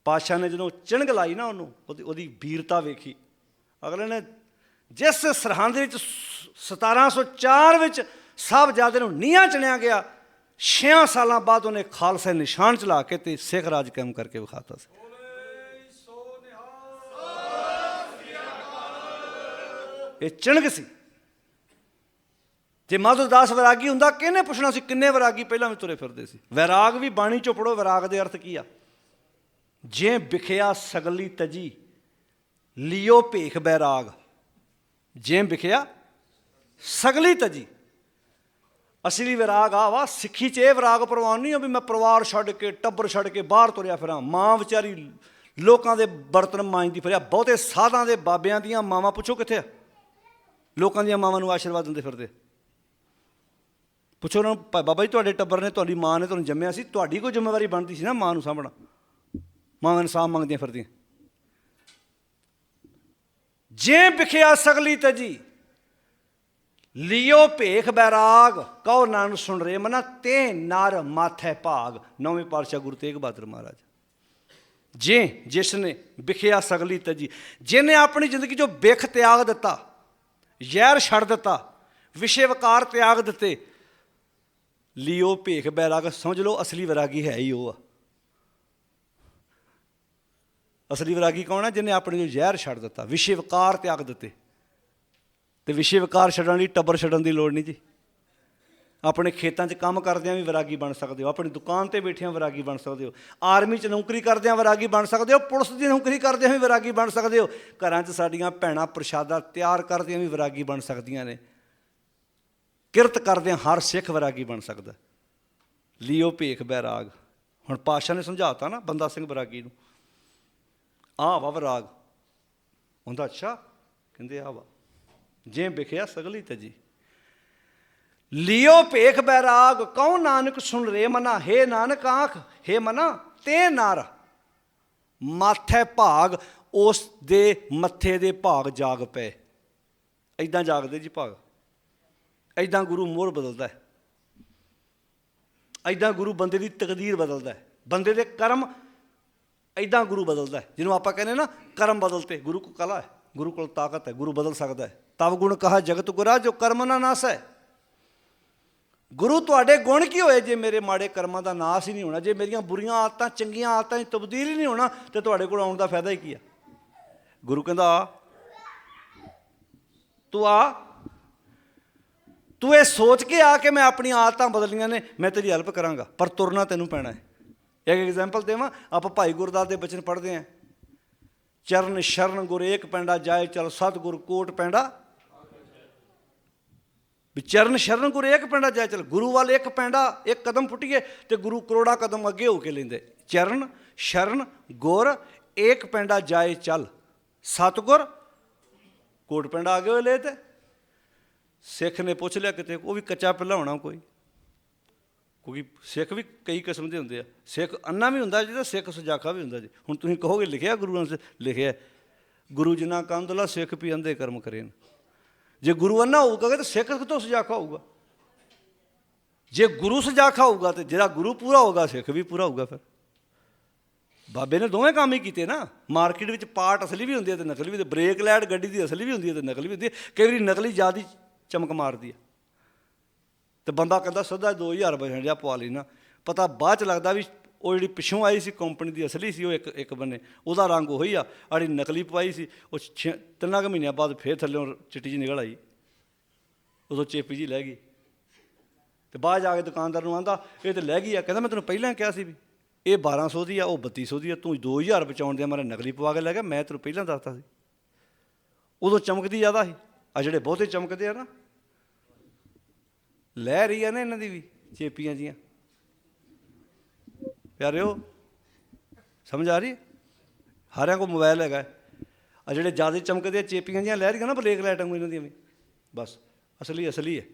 ਪਾਸ਼ਾ ਨੇ ਜਦੋਂ ਚਿਣਗ ਲਾਈ ਨਾ ਉਹਨੂੰ, ਉਹਦੀ ਉਹਦੀ ਵੀਰਤਾ ਵੇਖੀ। ਅਗਲੇ ਨੇ ਜਿਸ ਸਰਹੰਦ ਵਿੱਚ ਸ- 1704 ਵਿੱਚ ਸਾਹਿਬਜ਼ਾਦੇ ਨੂੰ ਨੀਹਾਂ ਚਣਿਆ ਗਿਆ 6 ਸਾਲਾਂ ਬਾਅਦ ਉਹਨੇ ਖਾਲਸਾ ਨਿਸ਼ਾਨ ਚਲਾ ਕੇ ਤੇ ਸਿੱਖ ਰਾਜ ਕਾਇਮ ਕਰਕੇ ਵਿਖਾਤਾ ਸੀ। ਇਹ ਚਿਣਗ ਸੀ। ਜੇ ਮਾਧੋ ਦਾਸ ਵੈਰਾਗੀ ਹੁੰਦਾ, ਕਿਹਨੇ ਪੁੱਛਣਾ ਸੀ ਕਿੰਨੇ ਵੈਰਾਗੀ ਪਹਿਲਾਂ ਵੀ ਤੁਰੇ ਫਿਰਦੇ ਸੀ? ਵੈਰਾਗ ਵੀ ਬਾਣੀ ਚੋਂ ਪੜੋ ਵੈਰਾਗ ਦੇ ਅਰਥ ਕੀ ਆ? ਜੇ ਵਿਖਿਆ ਸਗਲੀ ਤਜੀ, ਲਿਓ ਭੇਖ ਬੈਰਾਗ ਜੇ ਵਿਖਿਆ ਸਗਲੀ ਤਜੀ ਅਸਲੀ ਵਿਰਾਗ ਆ ਵਾ ਸਿੱਖੀ ਚ ਇਹ ਵਿਰਾਗ ਪ੍ਰਵਾਨ ਨਹੀਂ ਆ ਵੀ ਮੈਂ ਪਰਿਵਾਰ ਛੱਡ ਕੇ, ਟੱਬਰ ਛੱਡ ਕੇ ਬਾਹਰ ਤੁਰਿਆ ਫਿਰਾਂ। ਮਾਂ ਵਿਚਾਰੀ ਲੋਕਾਂ ਦੇ ਬਰਤਨ ਮਾਂਜਦੀ ਫਿਰਿਆ, ਬਹੁਤੇ ਸਾਧਾਂ ਦੇ ਬਾਬਿਆਂ ਦੀਆਂ ਮਾਵਾਂ ਪੁੱਛੋ ਕਿੱਥੇ ਆ? ਲੋਕਾਂ ਦੀਆਂ ਮਾਵਾਂ ਨੂੰ ਆਸ਼ੀਰਵਾਦ ਦਿੰਦੇ ਫਿਰਦੇ। ਪੁੱਛੋ ਉਹਨਾਂ ਨੂੰ ਬਾਬਾ ਜੀ, ਤੁਹਾਡੇ ਟੱਬਰ ਨੇ, ਤੁਹਾਡੀ ਮਾਂ ਨੇ ਤੁਹਾਨੂੰ ਜੰਮਿਆ ਸੀ, ਤੁਹਾਡੀ ਕੋਈ ਜ਼ਿੰਮੇਵਾਰੀ ਬਣਦੀ ਸੀ ਨਾ ਮਾਂ ਨੂੰ ਸਾਂਭਣਾ? ਮਾਂ ਇਨਸਾਫ ਮੰਗਦੀਆਂ ਫਿਰਦੀਆਂ। ਜੇ ਵਿਖਿਆ ਸਗਲੀ ਤਜੀ ਲਿਓ ਭੇਖ ਬੈਰਾਗ, ਕਹੋ ਨਾਨ ਸੁਣ ਰੇ ਮਨਾ, ਤੇ ਨਰ ਮਾਥੇ ਭਾਗ। ਨੌਵੇਂ ਪਾਤਸ਼ਾਹ ਗੁਰੂ ਤੇਗ ਬਹਾਦਰ ਮਹਾਰਾਜ। ਜੇ ਜਿਸ ਨੇ ਵਿਖਿਆ ਸਗਲੀ ਤਜੀ ਜਿਹਨੇ ਆਪਣੀ ਜ਼ਿੰਦਗੀ ਚੋਂ ਬਿਖ ਤਿਆਗ ਦਿੱਤਾ, ਜ਼ਹਿਰ ਛੱਡ ਦਿੱਤਾ, ਵਿਸ਼ੇ ਵਿਕਾਰ ਤਿਆਗ ਦਿੱਤੇ, ਲਿਓ ਭੇਖ ਬੈਰਾਗ, ਸਮਝ ਲਓ ਅਸਲੀ ਵਿਰਾਗੀ ਹੈ ਹੀ ਉਹ ਆ। ਅਸਲੀ ਵਿਰਾਗੀ ਕੌਣ ਹੈ? ਜਿਹਨੇ ਆਪਣੇ ਜੋ ਜ਼ਹਿਰ ਛੱਡ ਦਿੱਤਾ, ਵਿਸ਼ੇ ਵਿਕਾਰ ਤਿਆਗ ਦਿੱਤੇ। ਤੇ ਵਿਸ਼ੇ ਵਿਕਾਰ ਛੱਡਣ ਲਈ ਟੱਬਰ ਛੱਡਣ ਦੀ ਲੋੜ ਨਹੀਂ ਜੀ। ਆਪਣੇ ਖੇਤਾਂ 'ਚ ਕੰਮ ਕਰਦਿਆਂ ਵੀ ਵਿਰਾਗੀ ਬਣ ਸਕਦੇ ਹੋ, ਆਪਣੀ ਦੁਕਾਨ ਤੇ ਬੈਠਿਆਂ ਵਿਰਾਗੀ ਬਣ ਸਕਦੇ ਹੋ, ਆਰਮੀ 'ਚ ਨੌਕਰੀ ਕਰਦਿਆਂ ਵਿਰਾਗੀ ਬਣ ਸਕਦੇ ਹੋ, ਪੁਲਿਸ ਦੀ ਨੌਕਰੀ ਕਰਦਿਆਂ ਵੀ ਵਿਰਾਗੀ ਬਣ ਸਕਦੇ ਹੋ, ਘਰਾਂ 'ਚ ਸਾਡੀਆਂ ਭੈਣਾਂ ਪ੍ਰਸ਼ਾਦਾ ਤਿਆਰ ਕਰਦਿਆਂ ਵੀ ਵਿਰਾਗੀ ਬਣ ਸਕਦੀਆਂ ਨੇ। ਕਿਰਤ ਕਰਦਿਆਂ ਹਰ ਸਿੱਖ ਵਿਰਾਗੀ ਬਣ ਸਕਦਾ। ਲਿਓ ਭੇਖ ਬੈਰਾਗ ਹੁਣ ਪਾਸ਼ਾ ਨੇ ਸਮਝਾਤਾ ਨਾ ਬੰਦਾ ਸਿੰਘ ਵਿਰਾਗੀ ਨੂੰ। ਆਹ ਵਾ ਵਿਰਾਗ। ਹੁੰਦਾ ਅੱਛਾ? ਕਹਿੰਦੇ ਆ ਵਾ। ਜੇ ਵਿਖਿਆ ਸਗਲੀ ਤਜੀ ਲਿਓ ਭੇਖ ਬੈਰਾਗ ਕਉ ਨਾਨਕ ਸੁਣ ਰੇ ਮਨਾ, ਹੈ ਨਾਨਕ ਆਖ, ਹੈ ਮਨਾ, ਤੇ ਨਾਰ। ਮਾਥੇ ਭਾਗ, ਉਸ ਦੇ ਮੱਥੇ ਦੇ ਭਾਗ ਜਾਗ ਪਏ ਐਦਾਂ ਜਾਗਦੇ ਜੀ ਭਾਗ। ਐਦਾਂ ਗੁਰੂ ਮੋਹਰ ਬਦਲਦਾ ਹੈ। ਐਦਾਂ ਗੁਰੂ ਬੰਦੇ ਦੀ ਤਕਦੀਰ ਬਦਲਦਾ ਹੈ। ਬੰਦੇ ਦੇ ਕਰਮ ਐਦਾਂ ਗੁਰੂ ਬਦਲਦਾ ਹੈ। ਜਿਹਨੂੰ ਆਪਾਂ ਕਹਿੰਦੇ ਨਾ, ਕਰਮ ਬਦਲਤੇ, ਗੁਰੂ ਕੋ ਕਲਾ ਹੈ। ਗੁਰੂ ਕੋਲ ਤਾਕਤ ਹੈ ਗੁਰੂ ਬਦਲ ਸਕਦਾ ਹੈ ਤਬ ਗੁਣ ਕਹਾ ਜਗਤ ਗੁਰਾ ਜੋ ਕਰਮ ਨਾ ਨਾਸ ਹੈ ਗੁਰੂ ਤੁਹਾਡੇ ਗੁਣ ਕੀ ਹੋਏ ਜੇ ਮੇਰੇ ਮਾੜੇ ਕਰਮਾਂ ਦਾ ਨਾਸ ਹੀ ਨਹੀਂ ਹੋਣਾ ਜੇ ਮੇਰੀਆਂ ਬੁਰੀਆਂ ਆਦਤਾਂ ਚੰਗੀਆਂ ਆਦਤਾਂ 'ਚ ਤਬਦੀਲ ਹੀ ਨਹੀਂ ਹੋਣਾ ਤੇ ਤੁਹਾਡੇ ਕੋਲ ਆਉਣ ਦਾ ਫਾਇਦਾ ਹੀ ਕੀ ਆ ਗੁਰੂ ਕਹਿੰਦਾ ਆ ਤੂੰ ਆ ਤੂੰ ਇਹ ਸੋਚ ਕੇ ਆ ਕਿ ਮੈਂ ਆਪਣੀਆਂ ਆਦਤਾਂ ਬਦਲੀਆਂ ਨੇ ਮੈਂ ਤੇਰੀ ਹੈਲਪ ਕਰਾਂਗਾ ਪਰ ਤੁਰਨਾ ਤੈਨੂੰ ਪੈਣਾ ਹੈ ਇੱਕ ਐਗਜ਼ਾਮਪਲ ਦੇਵਾਂ ਆਪਾਂ ਭਾਈ ਗੁਰਦਾਸ ਦੇ ਬਚਨ ਪੜ੍ਹਦੇ ਆਂ ਚਰਨ ਸ਼ਰਨ ਗੁਰ ਏਕ ਪੈਂਡਾ ਜਾਏ ਚਲ ਸਤਿਗੁਰ ਕੋਟ ਪੈਂਡਾ। ਵੀ ਚਰਨ ਸ਼ਰਨ ਗੁਰ ਏਕ ਪੈਂਡਾ ਜਾਏ ਚਲ ਗੁਰੂ ਵੱਲ ਇੱਕ ਪੈਂਡਾ, ਇੱਕ ਕਦਮ ਪੁੱਟੀਏ ਤੇ ਗੁਰੂ ਕਰੋੜਾ ਕਦਮ ਅੱਗੇ ਹੋ ਕੇ ਲੈਂਦੇ। ਚਰਨ ਸ਼ਰਨ ਗੁਰ ਏਕ ਪੈਂਡਾ ਜਾਏ ਚਲ ਸਤਿਗੁਰ ਕੋਟ ਪੈਂਡਾ ਅੱਗੇ ਹੋਏ ਲੈ ਤੇ। ਸਿੱਖ ਨੇ ਪੁੱਛ ਲਿਆ ਕਿਤੇ, ਉਹ ਵੀ ਕੱਚਾ ਪਹਿਲਾਂ ਹੋਣਾ ਕੋਈ। ਕਿਉਂਕਿ ਸਿੱਖ ਵੀ ਕਈ ਕਿਸਮ ਦੇ ਹੁੰਦੇ ਆ। ਸਿੱਖ ਅੰਨਾ ਵੀ ਹੁੰਦਾ ਜਿਹਦਾ ਸਿੱਖ ਸੁਜਾਖਾ ਵੀ ਹੁੰਦਾ ਜੀ। ਹੁਣ ਤੁਸੀਂ ਕਹੋਗੇ ਲਿਖਿਆ ਗੁਰੂਆਂ ਨੇ ਲਿਖਿਆ। ਗੁਰੂ ਜਿਨਾ ਕੰਦਲਾ ਸਿੱਖ ਵੀ ਅੰਦੇ ਕਰਮ ਕਰੇਨ ਜੇ ਗੁਰੂ ਅੰਨਾ ਹੋਊਗਾ ਤਾਂ ਸਿੱਖ ਕਿਤੋਂ ਸੁਜਾਖਾ ਹੋਊਗਾ? ਜੇ ਗੁਰੂ ਸੁਜਾਖਾ ਹੋਊਗਾ ਤੇ ਜਿਹੜਾ ਗੁਰੂ ਪੂਰਾ ਹੋਊਗਾ, ਸਿੱਖ ਵੀ ਪੂਰਾ ਹੋਊਗਾ ਫਿਰ। ਬਾਬੇ ਨੇ ਦੋਵੇਂ ਕੰਮ ਹੀ ਕੀਤੇ ਨਾ। ਮਾਰਕੀਟ ਵਿੱਚ ਪਾਰਟ ਅਸਲੀ ਵੀ ਹੁੰਦੀ ਹੈ ਤੇ ਨਕਲੀ ਵੀ ਤੇ ਬ੍ਰੇਕ ਲਾਈਟ ਗੱਡੀ ਦੀ ਅਸਲੀ ਵੀ ਹੁੰਦੀ ਹੈ ਤੇ ਨਕਲੀ ਵੀ ਹੁੰਦੀ ਹੈ ਕਈ ਵਾਰੀ ਨਕਲੀ ਜ਼ਿਆਦਾ ਚਮਕ ਮਾਰਦੀ ਹੈ ਤੇ ਬੰਦਾ ਕਹਿੰਦਾ ਸਿੱਧਾ 2000 ਰੁਪਏ ਜਿਹਾ ਪਵਾ ਲੈਣਾ ਪਤਾ ਬਾਅਦ ਚ ਲੱਗਦਾ ਵੀ ਉਹ ਜਿਹੜੀ ਪਿੱਛੋਂ ਆਈ ਸੀ ਕੰਪਨੀ ਦੀ ਅਸਲੀ ਸੀ, ਉਹ ਇੱਕ ਇੱਕ ਬੰਨੇ। ਉਹਦਾ ਰੰਗ ਉਹੀ ਆ ਆੜੀ ਨਕਲੀ ਪਵਾਈ ਸੀ, ਉਹ ਛੇ- ਤਿੰਨਾਂ ਕੁ ਮਹੀਨਿਆਂ ਬਾਅਦ ਫੇਰ ਥੱਲੇੋਂ ਚਿੱਟੀ ਜੀ ਨਿਕਲ ਆਈ। ਉਦੋਂ ਚੇਪੀ ਜੀ ਲੈ ਗਈ। ਤੇ ਬਾਅਦ ਜਾ ਕੇ ਦੁਕਾਨਦਾਰ ਨੂੰ ਆਂਦਾ, ਇਹ ਤੇ ਲੈ ਗਈ ਆ। ਕਹਿੰਦਾ, ਮੈਂ ਤੈਨੂੰ ਪਹਿਲਾਂ ਕਿਹਾ ਸੀ ਵੀ ਇਹ 1200 ਦੀ ਆ, ਉਹ 3200 ਦੀ ਆ, ਤੂੰ 2000 ਬਚਾਉਣ ਦੇ ਮਾਰੇ ਨਕਲੀ ਪਵਾ ਕੇ ਲੈ ਗਿਆ, ਮੈਂ ਤੈਨੂੰ ਪਹਿਲਾਂ ਦੱਸਤਾ ਸੀ। ਉਦੋਂ ਚਮਕਦੀ ਜ਼ਿਆਦਾ ਸੀ। ਆ ਜਿਹੜੇ ਬਹੁਤੇ ਚਮਕਦੇ ਆ ਨਾ ਲੈ ਰਹੀ ਆ ਨਾ ਇਹਨਾਂ ਦੀ ਵੀ ਚੇਪੀਆਂ ਜੀਆਂ। ਪਿਆਰਿਓ, ਸਮਝ ਆ ਰਹੀ? ਹਰਿਆਂ ਸਾਰਿਆਂ ਕੋਲ ਮੋਬਾਈਲ ਹੈਗਾ। ਆ ਜਿਹੜੇ ਜ਼ਿਆਦਾ ਚਮਕਦੇ ਆ ਚੇਪੀਆਂ ਜੀਆਂ ਲੈ ਰਹੀਆਂ ਨਾ ਬਲੇਕ ਲਾਈਟਾਂ ਨੂੰ ਇਹਨਾਂ ਦੀਆਂ ਵੀ। ਬਸ, ਅਸਲੀ ਅਸਲੀ ਹੈ।